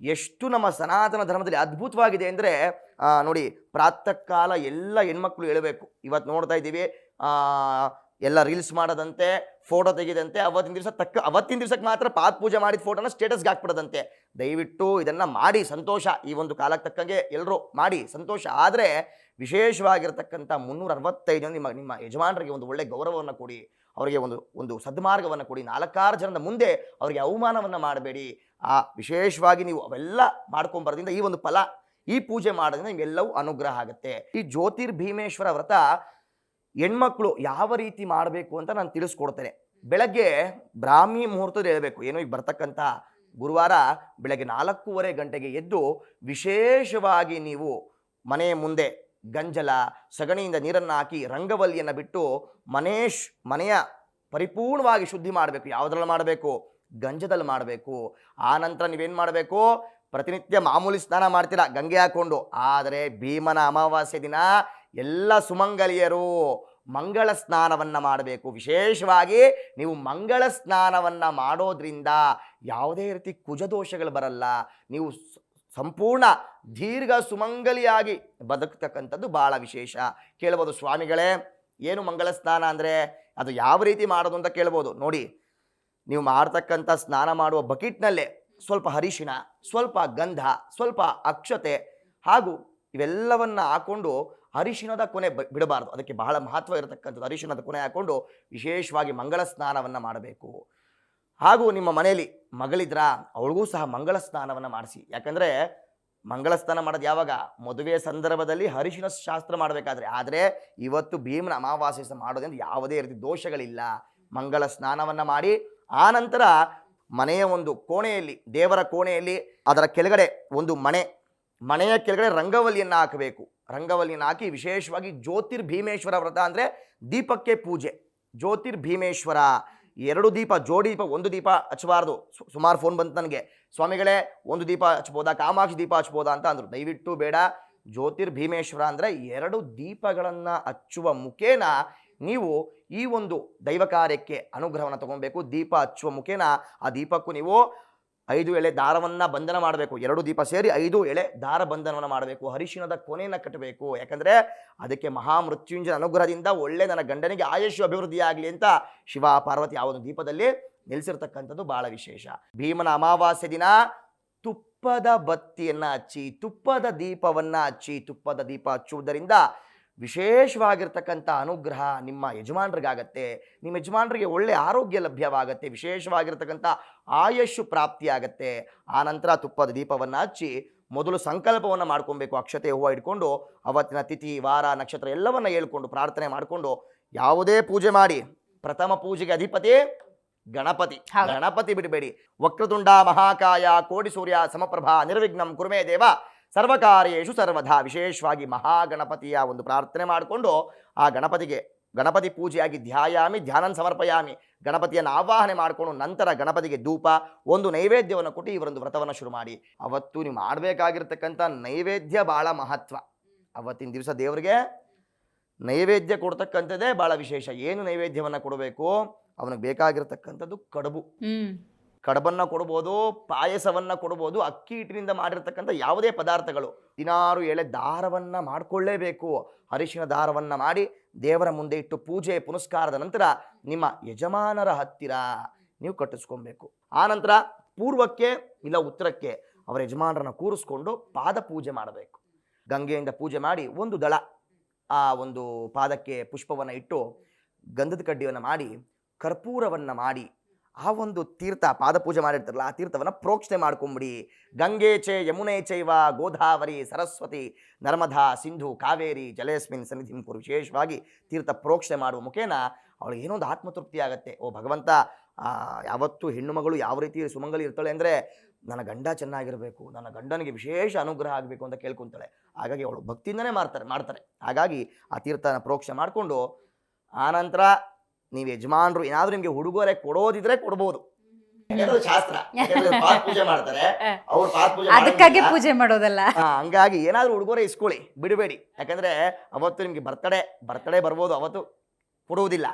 ಎಷ್ಟು ನಮ್ಮ ಸನಾತನ ಧರ್ಮದಲ್ಲಿ ಅದ್ಭುತವಾಗಿದೆ ಅಂದರೆ ನೋಡಿ, ಪ್ರಾತಃ ಕಾಲ ಎಲ್ಲ ಹೆಣ್ಮಕ್ಳು ಹೇಳಬೇಕು. ಇವತ್ತು ನೋಡ್ತಾ ಇದ್ದೀವಿ ಎಲ್ಲ ರೀಲ್ಸ್ ಮಾಡದಂತೆ ಫೋಟೋ ತೆಗೆದಂತೆ, ಅವತ್ತಿನ ದಿವಸ ತಕ್ಕ, ಅವತ್ತಿನ ದಿವಸಕ್ಕೆ ಮಾತ್ರ ಪಾದ ಪೂಜೆ ಮಾಡಿದ ಫೋಟೋನ ಸ್ಟೇಟಸ್ಗೆ ಹಾಕ್ಬಿಡೋದಂತೆ. ದಯವಿಟ್ಟು ಇದನ್ನು ಮಾಡಿ ಸಂತೋಷ. ಈ ಒಂದು ಕಾಲಕ್ಕೆ ತಕ್ಕಂಗೆ ಎಲ್ಲರೂ ಮಾಡಿ ಸಂತೋಷ. ಆದರೆ, ವಿಶೇಷವಾಗಿರ್ತಕ್ಕಂಥ ಮುನ್ನೂರ ಅರವತ್ತೈದು ನಿಮ್ಮ ನಿಮ್ಮ ಯಜಮಾನರಿಗೆ ಒಂದು ಒಳ್ಳೆ ಗೌರವವನ್ನು ಕೊಡಿ. ಅವರಿಗೆ ಒಂದು ಒಂದು ಸದ್ಮಾರ್ಗವನ್ನು ಕೊಡಿ. ನಾಲ್ಕಾರು ಜನದ ಮುಂದೆ ಅವರಿಗೆ ಅವಮಾನವನ್ನು ಮಾಡಬೇಡಿ. ಆ, ವಿಶೇಷವಾಗಿ ನೀವು ಅವೆಲ್ಲ ಮಾಡ್ಕೊಂಬರೋದ್ರಿಂದ ಈ ಒಂದು ಫಲ, ಈ ಪೂಜೆ ಮಾಡೋದ್ರಿಂದ ನಿಮ್ಗೆಲ್ಲವೂ ಅನುಗ್ರಹ ಆಗುತ್ತೆ. ಈ ಜ್ಯೋತಿರ್ಭೀಮೇಶ್ವರ ವ್ರತ ಹೆಣ್ಮಕ್ಳು ಯಾವ ರೀತಿ ಮಾಡಬೇಕು ಅಂತ ನಾನು ತಿಳಿಸ್ಕೊಡ್ತೇನೆ. ಬೆಳಗ್ಗೆ ಬ್ರಾಹ್ಮಿ ಮುಹೂರ್ತದ ಹೇಳಬೇಕು. ಏನೋ ಈಗ ಬರ್ತಕ್ಕಂಥ ಗುರುವಾರ ಬೆಳಗ್ಗೆ ನಾಲ್ಕೂವರೆ ಗಂಟೆಗೆ ಎದ್ದು ವಿಶೇಷವಾಗಿ ನೀವು ಮನೆಯ ಮುಂದೆ ಗಂಜಲ, ಸಗಣಿಯಿಂದ ನೀರನ್ನು ಹಾಕಿ ರಂಗವಲ್ಲಿಯನ್ನು ಬಿಟ್ಟು ಮನೇಶ್, ಮನೆಯ ಪರಿಪೂರ್ಣವಾಗಿ ಶುದ್ಧಿ ಮಾಡಬೇಕು. ಯಾವುದ್ರಲ್ಲಿ ಮಾಡಬೇಕು? ಗಂಜದಲ್ಲಿ ಮಾಡಬೇಕು. ಆ ನಂತರ ನೀವೇನು ಮಾಡಬೇಕು? ಪ್ರತಿನಿತ್ಯ ಮಾಮೂಲಿ ಸ್ನಾನ ಮಾಡ್ತೀರಾ? ಗಂಗೆ ಹಾಕೊಂಡು ಆದರೆ ಭೀಮನ ಅಮಾವಾಸ್ಯೆ ದಿನ ಎಲ್ಲ ಸುಮಂಗಲಿಯರು ಮಂಗಳ ಸ್ನಾನವನ್ನು ಮಾಡಬೇಕು. ವಿಶೇಷವಾಗಿ ನೀವು ಮಂಗಳ ಸ್ನಾನವನ್ನು ಮಾಡೋದ್ರಿಂದ ಯಾವುದೇ ರೀತಿ ಕುಜದೋಷಗಳು ಬರಲ್ಲ. ನೀವು ಸಂಪೂರ್ಣ ದೀರ್ಘ ಸುಮಂಗಲಿಯಾಗಿ ಬದುಕ್ತಕ್ಕಂಥದ್ದು ಭಾಳ ವಿಶೇಷ. ಕೇಳ್ಬೋದು ಸ್ವಾಮಿಗಳೇ, ಏನು ಮಂಗಳ ಸ್ನಾನ ಅಂದರೆ ಅದು ಯಾವ ರೀತಿ ಮಾಡೋದು ಅಂತ ಕೇಳ್ಬೋದು. ನೋಡಿ, ನೀವು ಮಾಡ್ತಕ್ಕಂಥ ಸ್ನಾನ ಮಾಡುವ ಬಕೆಟ್ನಲ್ಲೇ ಸ್ವಲ್ಪ ಹರಿಶಿನ ಸ್ವಲ್ಪ ಗಂಧ, ಸ್ವಲ್ಪ ಅಕ್ಷತೆ ಹಾಗೂ ಇವೆಲ್ಲವನ್ನು ಹಾಕ್ಕೊಂಡು ಅರಿಶಿಣದ ಕೊನೆ ಬಿಡಬಾರ್ದು. ಅದಕ್ಕೆ ಬಹಳ ಮಹತ್ವ ಇರತಕ್ಕಂಥದ್ದು ಅರಿಶಿಣದ ಕೊನೆ ಹಾಕೊಂಡು ವಿಶೇಷವಾಗಿ ಮಂಗಳ ಸ್ನಾನವನ್ನು ಮಾಡಬೇಕು. ಹಾಗೂ ನಿಮ್ಮ ಮನೆಯಲ್ಲಿ ಮಗಳಿದ್ರ, ಅವಳಿಗೂ ಸಹ ಮಂಗಳ ಸ್ನಾನವನ್ನು ಮಾಡಿಸಿ. ಯಾಕಂದರೆ ಮಂಗಳ ಸ್ನಾನ ಮಾಡೋದು ಯಾವಾಗ? ಮದುವೆ ಸಂದರ್ಭದಲ್ಲಿ ಹರಿಶಿನ ಶಾಸ್ತ್ರ ಮಾಡಬೇಕಾದ್ರೆ. ಆದರೆ ಇವತ್ತು ಭೀಮನ ಅಮಾವಾಸ್ಯ ಮಾಡೋದ್ರಿಂದ ಯಾವುದೇ ರೀತಿ ದೋಷಗಳಿಲ್ಲ. ಮಂಗಳ ಸ್ನಾನವನ್ನು ಮಾಡಿ ಆನಂತರ ನಂತರ ಮನೆಯ ಒಂದು ಕೋಣೆಯಲ್ಲಿ, ದೇವರ ಕೋಣೆಯಲ್ಲಿ, ಅದರ ಕೆಳಗಡೆ ಒಂದು ಮನೆ ಮನೆಯ ಕೆಳಗಡೆ ರಂಗವಲ್ಲಿಯನ್ನು ಹಾಕಬೇಕು. ರಂಗವಲ್ಲಿಯನ್ನು ಹಾಕಿ ವಿಶೇಷವಾಗಿ ಜ್ಯೋತಿರ್ಭೀಮೇಶ್ವರ ವ್ರತ ಅಂದರೆ ದೀಪಕ್ಕೆ ಪೂಜೆ. ಜ್ಯೋತಿರ್ ಭೀಮೇಶ್ವರ ಎರಡು ದೀಪ, ಜೋಡಿ ದೀಪ, ಒಂದು ದೀಪ ಹಚ್ಚಬಾರ್ದು. ಸುಮಾರು ಫೋನ್ ಬಂತು ನನಗೆ. ಸ್ವಾಮಿಗಳೇ, ಒಂದು ದೀಪ ಹಚ್ಬೋದಾ ಕಾಮಾಕ್ಷಿ ದೀಪ ಹಚ್ಬೋದಾ ಅಂತ ಅಂದರು. ದಯವಿಟ್ಟು ಬೇಡ. ಜ್ಯೋತಿರ್ಭೀಮೇಶ್ವರ ಅಂದರೆ ಎರಡು ದೀಪಗಳನ್ನು ಹಚ್ಚುವ ಮುಖೇನ ನೀವು ಈ ಒಂದು ದೈವ ಕಾರ್ಯಕ್ಕೆ ಅನುಗ್ರಹವನ್ನು ತಗೊಬೇಕು ದೀಪ ಹಚ್ಚುವ ಮುಖೇನ ಆ ದೀಪಕ್ಕೂ ನೀವು ಐದು ಎಳೆ ದಾರವನ್ನು ಬಂಧನ ಮಾಡಬೇಕು. ಎರಡು ದೀಪ ಸೇರಿ ಐದು ಎಳೆ ದಾರ ಬಂಧನವನ್ನು ಮಾಡಬೇಕು. ಹರಿಶಿಣದ ಕೊನೆಯನ್ನು ಕಟ್ಟಬೇಕು. ಯಾಕಂದರೆ ಅದಕ್ಕೆ ಮಹಾಮೃತ್ಯುಂಜನ ಅನುಗ್ರಹದಿಂದ ಒಳ್ಳೆ ನನ್ನ ಗಂಡನಿಗೆ ಆಯಸ್ಸು ಅಭಿವೃದ್ಧಿಯಾಗಲಿ ಅಂತ ಶಿವ ಪಾರ್ವತಿ ಆ ಒಂದು ದೀಪದಲ್ಲಿ ನಿಲ್ಲಿಸಿರ್ತಕ್ಕಂಥದ್ದು ಬಹಳ ವಿಶೇಷ. ಭೀಮನ ಅಮಾವಾಸ್ಯೆ ದಿನ ತುಪ್ಪದ ಬತ್ತಿಯನ್ನು ಹಚ್ಚಿ, ತುಪ್ಪದ ದೀಪವನ್ನು ಹಚ್ಚಿ, ತುಪ್ಪದ ದೀಪ ಹಚ್ಚುವುದರಿಂದ ವಿಶೇಷವಾಗಿರ್ತಕ್ಕಂಥ ಅನುಗ್ರಹ ನಿಮ್ಮ ಯಜಮಾನರಿಗಾಗತ್ತೆ ನಿಮ್ಮ ಯಜಮಾನರಿಗೆ ಒಳ್ಳೆ ಆರೋಗ್ಯ ಲಭ್ಯವಾಗತ್ತೆ ವಿಶೇಷವಾಗಿರ್ತಕ್ಕಂಥ ಆಯಸ್ಸು ಪ್ರಾಪ್ತಿಯಾಗತ್ತೆ. ಆ ನಂತರ ತುಪ್ಪದ ದೀಪವನ್ನು ಹಚ್ಚಿ ಮೊದಲು ಸಂಕಲ್ಪವನ್ನು ಮಾಡ್ಕೊಬೇಕು ಅಕ್ಷತೆ ಹೂವು ಇಟ್ಕೊಂಡು ಅವತ್ತಿನ ತಿಥಿ ವಾರ ನಕ್ಷತ್ರ ಎಲ್ಲವನ್ನ ಹೇಳ್ಕೊಂಡು ಪ್ರಾರ್ಥನೆ ಮಾಡಿಕೊಂಡು ಯಾವುದೇ ಪೂಜೆ ಮಾಡಿ ಪ್ರಥಮ ಪೂಜೆಗೆ ಅಧಿಪತಿ ಗಣಪತಿ. ಗಣಪತಿ ಬಿಡಬೇಡಿ. ವಕ್ರತುಂಡ ಮಹಾಕಾಯ ಕೋಟಿ ಸೂರ್ಯ ಸಮಪ್ರಭಾ ನಿರ್ವಿಘ್ನಂ ಕುರುಮೇ ದೇವ ಸರ್ವಕಾರ್ಯೇಷು ಸರ್ವಧಾ ವಿಶೇಷವಾಗಿ ಮಹಾಗಣಪತಿಯ ಒಂದು ಪ್ರಾರ್ಥನೆ ಮಾಡಿಕೊಂಡು ಆ ಗಣಪತಿಗೆ ಗಣಪತಿ ಪೂಜೆಯಾಗಿ ಧ್ಯಾಯಾಮಿ ಧ್ಯಾನನ್ ಸಮರ್ಪಯಾಮಿ, ಗಣಪತಿಯನ್ನು ಆವಾಹನೆ ಮಾಡಿಕೊಂಡು ನಂತರ ಗಣಪತಿಗೆ ಧೂಪ, ಒಂದು ನೈವೇದ್ಯವನ್ನು ಕೊಟ್ಟು ಇವರೊಂದು ವ್ರತವನ್ನು ಶುರು ಮಾಡಿ. ಅವತ್ತು ನೀವು ಮಾಡಬೇಕಾಗಿರ್ತಕ್ಕಂಥ ನೈವೇದ್ಯ ಭಾಳ ಮಹತ್ವ. ಅವತ್ತಿನ ದಿವಸ ದೇವರಿಗೆ ನೈವೇದ್ಯ ಕೊಡ್ತಕ್ಕಂಥದ್ದೇ ಭಾಳ ವಿಶೇಷ. ಏನು ನೈವೇದ್ಯವನ್ನು ಕೊಡಬೇಕು? ಅವನಿಗೆ ಬೇಕಾಗಿರ್ತಕ್ಕಂಥದ್ದು ಕಡುಬು. ಕಡಬನ್ನ ಕೊಡ್ಬೋದು, ಪಾಯಸವನ್ನು ಕೊಡ್ಬೋದು, ಅಕ್ಕಿ ಹಿಟ್ಟಿನಿಂದ ಮಾಡಿರ್ತಕ್ಕಂಥ ಯಾವುದೇ ಪದಾರ್ಥಗಳು. ದಿನಾರು ಎಳೆ ದಾರವನ್ನು ಮಾಡಿಕೊಳ್ಳೇಬೇಕು. ಅರಿಶಿನ ದಾರವನ್ನು ಮಾಡಿ ದೇವರ ಮುಂದೆ ಇಟ್ಟು ಪೂಜೆ, ಪುನಸ್ಕಾರದ ನಂತರ ನಿಮ್ಮ ಯಜಮಾನರ ಹತ್ತಿರ ನೀವು ಕಟ್ಟಿಸ್ಕೊಬೇಕು. ಆ ನಂತರ ಪೂರ್ವಕ್ಕೆ ಇಲ್ಲ ಉತ್ತರಕ್ಕೆ ಅವರ ಯಜಮಾನರನ್ನು ಕೂರಿಸ್ಕೊಂಡು ಪಾದ ಪೂಜೆ ಮಾಡಬೇಕು. ಗಂಗೆಯಿಂದ ಪೂಜೆ ಮಾಡಿ ಒಂದು ದಳ ಆ ಒಂದು ಪಾದಕ್ಕೆ ಪುಷ್ಪವನ್ನು ಇಟ್ಟು ಗಂಧದ ಕಡ್ಡಿಯನ್ನು ಮಾಡಿ, ಕರ್ಪೂರವನ್ನು ಮಾಡಿ ಆ ಒಂದು ತೀರ್ಥ, ಪಾದಪೂಜೆ ಮಾಡಿರ್ತಾರಲ್ಲ, ಆ ತೀರ್ಥವನ್ನು ಪ್ರೋಕ್ಷಣೆ ಮಾಡ್ಕೊಂಬಿಡಿ. ಗಂಗೆ ಚೇ ಯಮುನೆ ಚೈವ ಗೋದಾವರಿ ಸರಸ್ವತಿ ನರ್ಮದಾ ಸಿಂಧು ಕಾವೇರಿ ಜಲೇಸ್ಮಿನ್ ಸನ್ನಿಧಿ ಕುರು ವಿಶೇಷವಾಗಿ ತೀರ್ಥ ಪ್ರೋಕ್ಷಣೆ ಮಾಡುವ ಮುಖೇನ ಅವಳಿಗೆ ಏನೋ ಒಂದು ಆತ್ಮತೃಪ್ತಿ ಆಗುತ್ತೆ. ಓ ಭಗವಂತ ಯಾವತ್ತೂ ಹೆಣ್ಣು ಮಗಳು ಯಾವ ರೀತಿ ಸುಮಂಗಲಿ ಇರ್ತಾಳೆ ಅಂದರೆ ನನ್ನ ಗಂಡ ಚೆನ್ನಾಗಿರಬೇಕು, ನನ್ನ ಗಂಡನಿಗೆ ವಿಶೇಷ ಅನುಗ್ರಹ ಆಗಬೇಕು ಅಂತ ಕೇಳ್ಕೊತಾಳೆ. ಹಾಗಾಗಿ ಅವಳು ಭಕ್ತಿಯಿಂದನೇ ಮಾಡ್ತಾರೆ ಮಾಡ್ತಾರೆ. ಹಾಗಾಗಿ ಆ ತೀರ್ಥನ ಪ್ರೋಕ್ಷಣೆ ಮಾಡಿಕೊಂಡು ಆನಂತರ ನೀವು ಯಜಮಾನ್ರು ಏನಾದರೂ ನಿಮಗೆ ಉಡುಗೊರೆ ಕೊಡೋದಿದ್ರೆ ಕೊಡ್ಬೋದು. ಶಾಸ್ತ್ರ. ಪೂಜೆ ಮಾಡ್ತಾರೆ ಅವ್ರು ಪೂಜೆ ಅದಕ್ಕಾಗಿ. ಪೂಜೆ ಮಾಡೋದಲ್ಲ. ಹಂಗಾಗಿ ಏನಾದರೂ ಉಡುಗೊರೆ ಇಸ್ಕೊಳ್ಳಿ ಬಿಡಬೇಡಿ. ಯಾಕಂದ್ರೆ ಅವತ್ತು ನಿಮಗೆ ಬರ್ತಡೆ ಬರ್ತಡೆ ಬರ್ಬೋದು ಅವತ್ತು ಕೊಡುವುದಿಲ್ಲ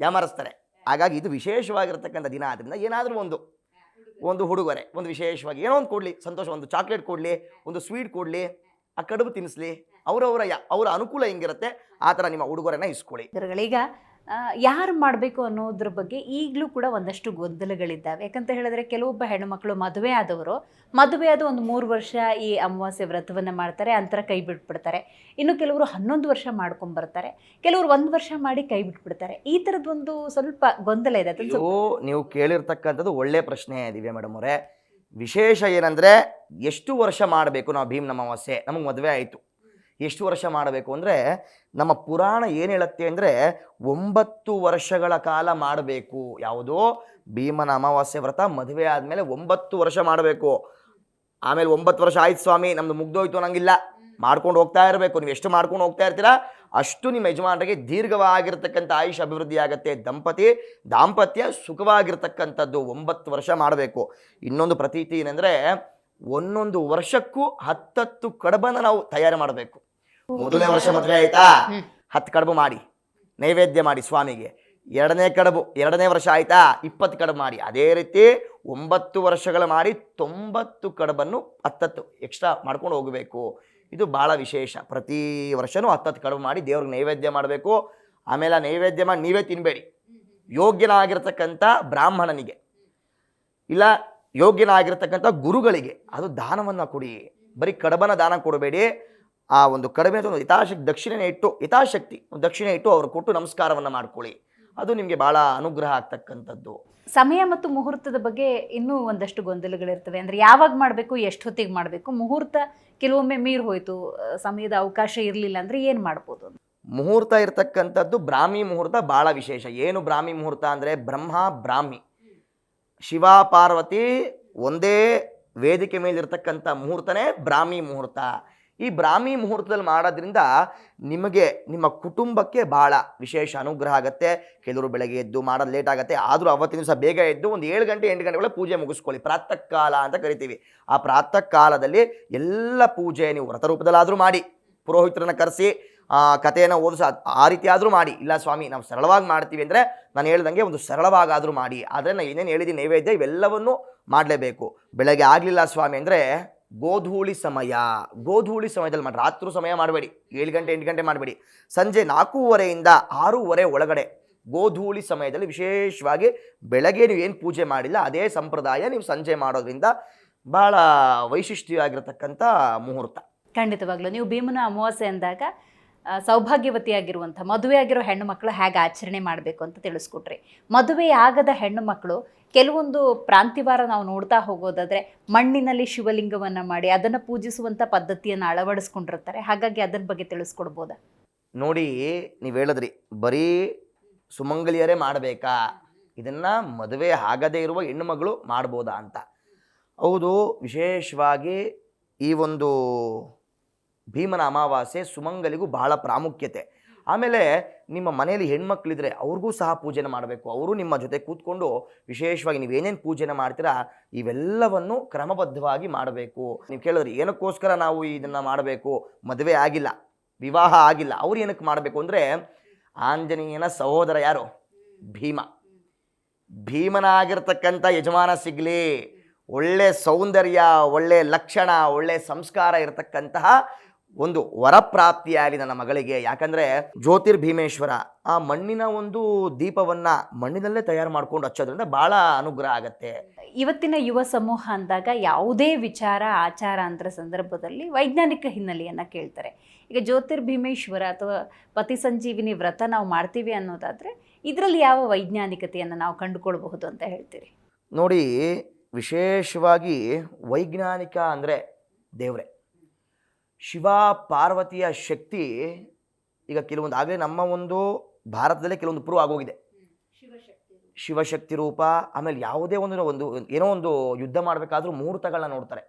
ಯಾಮರಿಸ್ತಾರೆ. ಹಾಗಾಗಿ ಇದು ವಿಶೇಷವಾಗಿರ್ತಕ್ಕಂಥ ದಿನ. ಆದ್ರಿಂದ ಏನಾದರೂ ಒಂದು ಒಂದು ಉಡುಗೊರೆ ಒಂದು ವಿಶೇಷವಾಗಿ ಏನೋ ಒಂದು ಕೊಡಲಿ ಸಂತೋಷ ಒಂದು ಚಾಕ್ಲೇಟ್ ಕೊಡಲಿ ಒಂದು ಸ್ವೀಟ್ ಕೊಡಲಿ ಆ ಕಡುಬು ತಿನ್ನಿಸ್ಲಿ ಅವರವರ ಅವರ ಅನುಕೂಲ ಹೆಂಗಿರುತ್ತೆ ಆ ಥರ ನಿಮ್ಮ ಉಡುಗೊರೆನ ಇಸ್ಕೊಳ್ಳಿ. ಗುರುಗಳೀಗ ಯಾರು ಮಾಡಬೇಕು ಅನ್ನೋದ್ರ ಬಗ್ಗೆ ಈಗಲೂ ಕೂಡ ಒಂದಷ್ಟು ಗೊಂದಲಗಳಿದ್ದಾವೆ. ಯಾಕಂತ ಹೇಳಿದ್ರೆ ಕೆಲವೊಬ್ಬ ಹೆಣ್ಣುಮಕ್ಕಳು ಮದುವೆ ಆದವರು, ಮದುವೆ ಆದ ಒಂದು ಮೂರು ವರ್ಷ ಈ ಅಮಾವಾಸ್ಯೆ ವ್ರತವನ್ನು ಮಾಡ್ತಾರೆ, ಅಂತರ ಕೈ ಬಿಟ್ಬಿಡ್ತಾರೆ. ಇನ್ನು ಕೆಲವರು ಹನ್ನೊಂದು ವರ್ಷ ಮಾಡ್ಕೊಂಬರ್ತಾರೆ ಕೆಲವರು ಒಂದು ವರ್ಷ ಮಾಡಿ ಕೈ ಬಿಟ್ಬಿಡ್ತಾರೆ. ಈ ಥರದ್ದೊಂದು ಸ್ವಲ್ಪ ಗೊಂದಲ ಇದೆ. ನೀವು ಕೇಳಿರ್ತಕ್ಕಂಥದ್ದು ಒಳ್ಳೆ ಪ್ರಶ್ನೆ ದಿವ್ಯ ಮೇಡಮ್ ಅವರೇ. ವಿಶೇಷ ಏನಂದ್ರೆ, ಎಷ್ಟು ವರ್ಷ ಮಾಡಬೇಕು ನಾವು ಭೀಮ್ ಅಮಾವಾಸ್ಯೆ? ನಮಗೆ ಮದುವೆ ಆಯಿತು. ಎಷ್ಟು ವರ್ಷ ಮಾಡಬೇಕು ಅಂದರೆ ನಮ್ಮ ಪುರಾಣ ಏನು ಹೇಳುತ್ತೆ ಅಂದರೆ ಒಂಬತ್ತು ವರ್ಷಗಳ ಕಾಲ ಮಾಡಬೇಕು. ಯಾವುದು? ಭೀಮನ ಅಮಾವಾಸ್ಯೆ ವ್ರತ ಮದುವೆ ಆದಮೇಲೆ ಒಂಬತ್ತು ವರ್ಷ ಮಾಡಬೇಕು. ಆಮೇಲೆ ಒಂಬತ್ತು ವರ್ಷ ಆಯ್ತು ಸ್ವಾಮಿ, ನಮ್ದು ಮುಗ್ದೋಯ್ತು ಅನ್ನಂಗಿಲ್ಲ. ಮಾಡ್ಕೊಂಡು ಹೋಗ್ತಾ ಇರಬೇಕು. ನೀವು ಎಷ್ಟು ಮಾಡ್ಕೊಂಡು ಹೋಗ್ತಾ ಇರ್ತೀರಾ? ಅಷ್ಟು ನಿಮ್ಮ ಯಜಮಾನರಿಗೆ ದೀರ್ಘವಾಗಿರ್ತಕ್ಕಂಥ ಆಯುಷ್ ಅಭಿವೃದ್ಧಿ ಆಗುತ್ತೆ. ದಂಪತಿ, ದಾಂಪತ್ಯ ಸುಖವಾಗಿರ್ತಕ್ಕಂಥದ್ದು ಒಂಬತ್ತು ವರ್ಷ ಮಾಡಬೇಕು. ಇನ್ನೊಂದು ಪ್ರತೀತಿ ಏನಂದ್ರೆ ಒಂದೊಂದು ವರ್ಷಕ್ಕೂ ಹತ್ತತ್ತು ಕಡಬನ ನಾವು ತಯಾರು ಮಾಡಬೇಕು. ಮೊದಲನೇ ವರ್ಷ ಮದುವೆ ಆಯ್ತಾ. ಹತ್ತು ಕಡಬು ಮಾಡಿ ನೈವೇದ್ಯ ಮಾಡಿ ಸ್ವಾಮಿಗೆ. ಎರಡನೇ ಕಡಬು ಎರಡನೇ ವರ್ಷ ಆಯ್ತಾ? ಇಪ್ಪತ್ತು ಕಡಬು ಮಾಡಿ. ಅದೇ ರೀತಿ ಒಂಬತ್ತು ವರ್ಷಗಳ ಮಾಡಿ ತೊಂಬತ್ತು ಕಡಬನ್ನು ಹತ್ತತ್ತು ಎಕ್ಸ್ಟ್ರಾ ಮಾಡ್ಕೊಂಡು ಹೋಗಬೇಕು. ಇದು ಭಾಳ ವಿಶೇಷ. ಪ್ರತಿ ವರ್ಷನೂ ಹತ್ತತ್ತು ಕಡಬು ಮಾಡಿ ದೇವ್ರಿಗೆ ನೈವೇದ್ಯ ಮಾಡಬೇಕು. ಆಮೇಲೆ ಆ ನೈವೇದ್ಯ ಮಾಡಿ ನೀವೇ ತಿನ್ನಬೇಡಿ ಯೋಗ್ಯನಾಗಿರ್ತಕ್ಕಂಥ ಬ್ರಾಹ್ಮಣನಿಗೆ. ಇಲ್ಲ ಯೋಗ್ಯನಾಗಿರ್ತಕ್ಕಂಥ ಗುರುಗಳಿಗೆ ಅದು ದಾನವನ್ನು ಕೊಡಿ. ಬರೀ ಕಡಬನ ದಾನ ಕೊಡಬೇಡಿ. ಆ ಒಂದು ಕಡಿಮೆ ಅಥವಾ ಒಂದು ಹಿತಾಶಕ್ತಿ ದಕ್ಷಿಣೆ ಇಟ್ಟು ಹಿತಾಶಕ್ತಿ ಒಂದು ದಕ್ಷಿಣೆ ಇಟ್ಟು ಅವ್ರು ಕೊಟ್ಟು ನಮಸ್ಕಾರವನ್ನು ಮಾಡ್ಕೊಳ್ಳಿ. ಅದು ನಿಮಗೆ ಭಾಳ ಅನುಗ್ರಹ ಆಗ್ತಕ್ಕಂಥದ್ದು. ಸಮಯ ಮತ್ತು ಮುಹೂರ್ತದ ಬಗ್ಗೆ ಇನ್ನೂ ಒಂದಷ್ಟು ಗೊಂದಲಗಳಿರ್ತವೆ. ಅಂದರೆ ಯಾವಾಗ ಮಾಡಬೇಕು ಎಷ್ಟು ಹೊತ್ತಿಗೆ ಮಾಡಬೇಕು? ಮುಹೂರ್ತ ಕೆಲವೊಮ್ಮೆ ಮೀರು ಹೋಯಿತು. ಸಮಯದ ಅವಕಾಶ ಇರಲಿಲ್ಲ ಅಂದರೆ ಏನು ಮಾಡ್ಬೋದು ಮುಹೂರ್ತ ಇರತಕ್ಕಂಥದ್ದು ಬ್ರಾಹ್ಮಿ ಮುಹೂರ್ತ ಭಾಳ ವಿಶೇಷ. ಏನು ಬ್ರಾಹ್ಮಿ ಮುಹೂರ್ತ ಅಂದರೆ ಬ್ರಹ್ಮ ಬ್ರಾಹ್ಮಿ. ಶಿವ ಪಾರ್ವತಿ ಒಂದೇ ವೇದಿಕೆ ಮೇಲಿರ್ತಕ್ಕಂಥ ಮುಹೂರ್ತನೇ ಬ್ರಾಹ್ಮಿ ಮುಹೂರ್ತ. ಈ ಬ್ರಾಹ್ಮಿ ಮುಹೂರ್ತದಲ್ಲಿ ಮಾಡೋದ್ರಿಂದ ನಿಮಗೆ ನಿಮ್ಮ ಕುಟುಂಬಕ್ಕೆ ಭಾಳ ವಿಶೇಷ ಅನುಗ್ರಹ ಆಗುತ್ತೆ. ಕೆಲವರು ಬೆಳಗ್ಗೆ ಎದ್ದು ಮಾಡೋದು ಲೇಟ್ ಆಗುತ್ತೆ. ಆದರೂ ಅವತ್ತಿನ ದಿವಸ ಬೇಗ ಎದ್ದು ಒಂದು ಏಳು ಗಂಟೆ, ಎಂಟು ಗಂಟೆಗಳ ಪೂಜೆ ಮುಗಿಸ್ಕೊಳ್ಳಿ. ಪ್ರಾತಃ ಕಾಲ ಅಂತ ಕರಿತೀವಿ. ಆ ಪ್ರಾತಃ ಕಾಲದಲ್ಲಿ ಎಲ್ಲ ಪೂಜೆ ನೀವು ವ್ರತ ರೂಪದಲ್ಲಾದರೂ ಮಾಡಿ, ಪುರೋಹಿತರನ್ನ ಕರೆಸಿ ಕಥೆಯನ್ನು ಓದಿಸ ಆ ರೀತಿ ಆದರೂ ಮಾಡಿ. ಇಲ್ಲ ಸ್ವಾಮಿ ನಾವು ಸರಳವಾಗಿ ಮಾಡ್ತೀವಿ ಅಂದರೆ ನಾನು ಹೇಳ್ದಂಗೆ ಒಂದು ಸರಳವಾಗಾದರೂ ಮಾಡಿ. ಆದರೆ ನಾನು ಏನೇನು ಹೇಳಿದ್ದೀನಿ ನೈವೇದ್ಯ ಇವೆಲ್ಲವನ್ನು ಮಾಡಲೇಬೇಕು. ಬೆಳಗ್ಗೆ ಆಗಲಿಲ್ಲ ಸ್ವಾಮಿ ಅಂದರೆ ಗೋಧೂಳಿ ಸಮಯ. ಗೋಧೂಳಿ ಸಮಯದಲ್ಲಿ ಮಾಡಿ ರಾತ್ರಿ ಸಮಯ ಮಾಡಬೇಡಿ. ಏಳು ಗಂಟೆ ಎಂಟು ಗಂಟೆ ಮಾಡಬೇಡಿ. ಸಂಜೆ ನಾಲ್ಕೂವರೆಯಿಂದ ಆರೂವರೆ ಒಳಗಡೆ ಗೋಧೂಳಿ ಸಮಯದಲ್ಲಿ ವಿಶೇಷವಾಗಿ ಬೆಳಗ್ಗೆ ನೀವು ಏನು ಪೂಜೆ ಮಾಡಿಲ್ಲ ಅದೇ ಸಂಪ್ರದಾಯ ನೀವು ಸಂಜೆ ಮಾಡೋದ್ರಿಂದ ಭಾಳ ವೈಶಿಷ್ಟ್ಯವಾಗಿರತಕ್ಕಂಥ ಮುಹೂರ್ತ. ಖಂಡಿತವಾಗ್ಲೂ. ನೀವು ಭೀಮನ ಅಮಾವಾಸ್ಯೆ ಅಂದಾಗ ಆ, ಸೌಭಾಗ್ಯವತಿಯಾಗಿರುವಂಥ ಮದುವೆ ಆಗಿರೋ ಹೆಣ್ಣು ಮಕ್ಕಳು ಹೇಗೆ ಆಚರಣೆ ಮಾಡಬೇಕು ಅಂತ ತಿಳಿಸ್ಕೊಟ್ರಿ. ಮದುವೆ ಆಗದ ಹೆಣ್ಣು ಮಕ್ಕಳು ಕೆಲವೊಂದು ಪ್ರಾಂತಿವಾರ ನಾವು ನೋಡ್ತಾ ಹೋಗೋದಾದರೆ ಮಣ್ಣಿನಲ್ಲಿ ಶಿವಲಿಂಗವನ್ನು ಮಾಡಿ ಅದನ್ನು ಪೂಜಿಸುವಂಥ ಪದ್ಧತಿಯನ್ನು ಅಳವಡಿಸ್ಕೊಂಡಿರ್ತಾರೆ. ಹಾಗಾಗಿ ಅದರ ಬಗ್ಗೆ ತಿಳಿಸ್ಕೊಡ್ಬೋದಾ? ನೋಡಿ, ನೀವು ಹೇಳಿದ್ರಿ, ಬರೀ ಸುಮಂಗಲಿಯರೇ ಮಾಡಬೇಕಾ? ಇದನ್ನು ಮದುವೆ ಆಗದೇ ಇರುವ ಹೆಣ್ಣುಮಗಳು ಮಾಡ್ಬೋದಾ ಅಂತ. ಹೌದು, ವಿಶೇಷವಾಗಿ ಈ ಒಂದು ಭೀಮನ ಅಮಾವಾಸ್ಯೆ ಸುಮಂಗಲಿಗೂ ಬಹಳ ಪ್ರಾಮುಖ್ಯತೆ. ಆಮೇಲೆ ನಿಮ್ಮ ಮನೆಯಲ್ಲಿ ಹೆಣ್ಮಕ್ಳಿದ್ರೆ ಅವ್ರಿಗೂ ಸಹ ಪೂಜೆನ ಮಾಡಬೇಕು. ಅವರು ನಿಮ್ಮ ಜೊತೆ ಕೂತ್ಕೊಂಡು ವಿಶೇಷವಾಗಿ ನೀವು ಏನೇನು ಪೂಜೆನ ಮಾಡ್ತೀರಾ, ಇವೆಲ್ಲವನ್ನು ಕ್ರಮಬದ್ಧವಾಗಿ ಮಾಡಬೇಕು. ನೀವು ಕೇಳಿದ್ರೆ ಏನಕ್ಕೋಸ್ಕರ ನಾವು ಇದನ್ನು ಮಾಡಬೇಕು? ಮದುವೆ ಆಗಿಲ್ಲ, ವಿವಾಹ ಆಗಿಲ್ಲ, ಅವ್ರು ಏನಕ್ಕೆ ಮಾಡಬೇಕು ಅಂದರೆ ಆಂಜನೇಯನ ಸಹೋದರ ಯಾರು? ಭೀಮ. ಭೀಮನಾಗಿರ್ತಕ್ಕಂಥ ಯಜಮಾನ ಸಿಗಲಿ. ಒಳ್ಳೆ ಸೌಂದರ್ಯ, ಒಳ್ಳೆ ಲಕ್ಷಣ, ಒಳ್ಳೆ ಸಂಸ್ಕಾರ ಇರತಕ್ಕಂತಹ ಒಂದು ವರಪ್ರಾಪ್ತಿಯಾಗಲಿ ನನ್ನ ಮಗಳಿಗೆ. ಯಾಕಂದರೆ ಜ್ಯೋತಿರ್ಭೀಮೇಶ್ವರ ಆ ಮಣ್ಣಿನ ಒಂದು ದೀಪವನ್ನು ಮಣ್ಣಿನಲ್ಲೇ ತಯಾರು ಮಾಡ್ಕೊಂಡು ಹಚ್ಚೋದ್ರಿಂದ ಭಾಳ ಅನುಗ್ರಹ ಆಗತ್ತೆ. ಇವತ್ತಿನ ಯುವ ಸಮೂಹ ಅಂದಾಗ ಯಾವುದೇ ವಿಚಾರ ಆಚಾರ ಅಂತರ ಸಂದರ್ಭದಲ್ಲಿ ವೈಜ್ಞಾನಿಕ ಹಿನ್ನೆಲೆಯನ್ನು ಕೇಳ್ತಾರೆ. ಈಗ ಜ್ಯೋತಿರ್ಭೀಮೇಶ್ವರ ಅಥವಾ ಪತಿ ಸಂಜೀವಿನಿ ವ್ರತ ನಾವು ಮಾಡ್ತೀವಿ ಅನ್ನೋದಾದರೆ ಇದರಲ್ಲಿ ಯಾವ ವೈಜ್ಞಾನಿಕತೆಯನ್ನು ನಾವು ಕಂಡುಕೊಳ್ಬಹುದು ಅಂತ ಹೇಳ್ತೀರಿ? ನೋಡಿ ವಿಶೇಷವಾಗಿ ವೈಜ್ಞಾನಿಕ ಅಂದರೆ ದೇವರೇ. ಶಿವ ಪಾರ್ವತಿಯ ಶಕ್ತಿ ಈಗ ಕೆಲವೊಂದು, ಆಗಲೇ ನಮ್ಮ ಒಂದು ಭಾರತದಲ್ಲೇ ಕೆಲವೊಂದು ಪ್ರೂವ್ ಆಗೋಗಿದೆ. ಶಿವಶಕ್ತಿ ರೂಪ, ಆಮೇಲೆ ಯಾವುದೇ ಒಂದು ಒಂದು, ಏನೋ ಒಂದು ಯುದ್ಧ ಮಾಡಬೇಕಾದ್ರೂ ಮುಹೂರ್ತಗಳನ್ನ ನೋಡ್ತಾರೆ.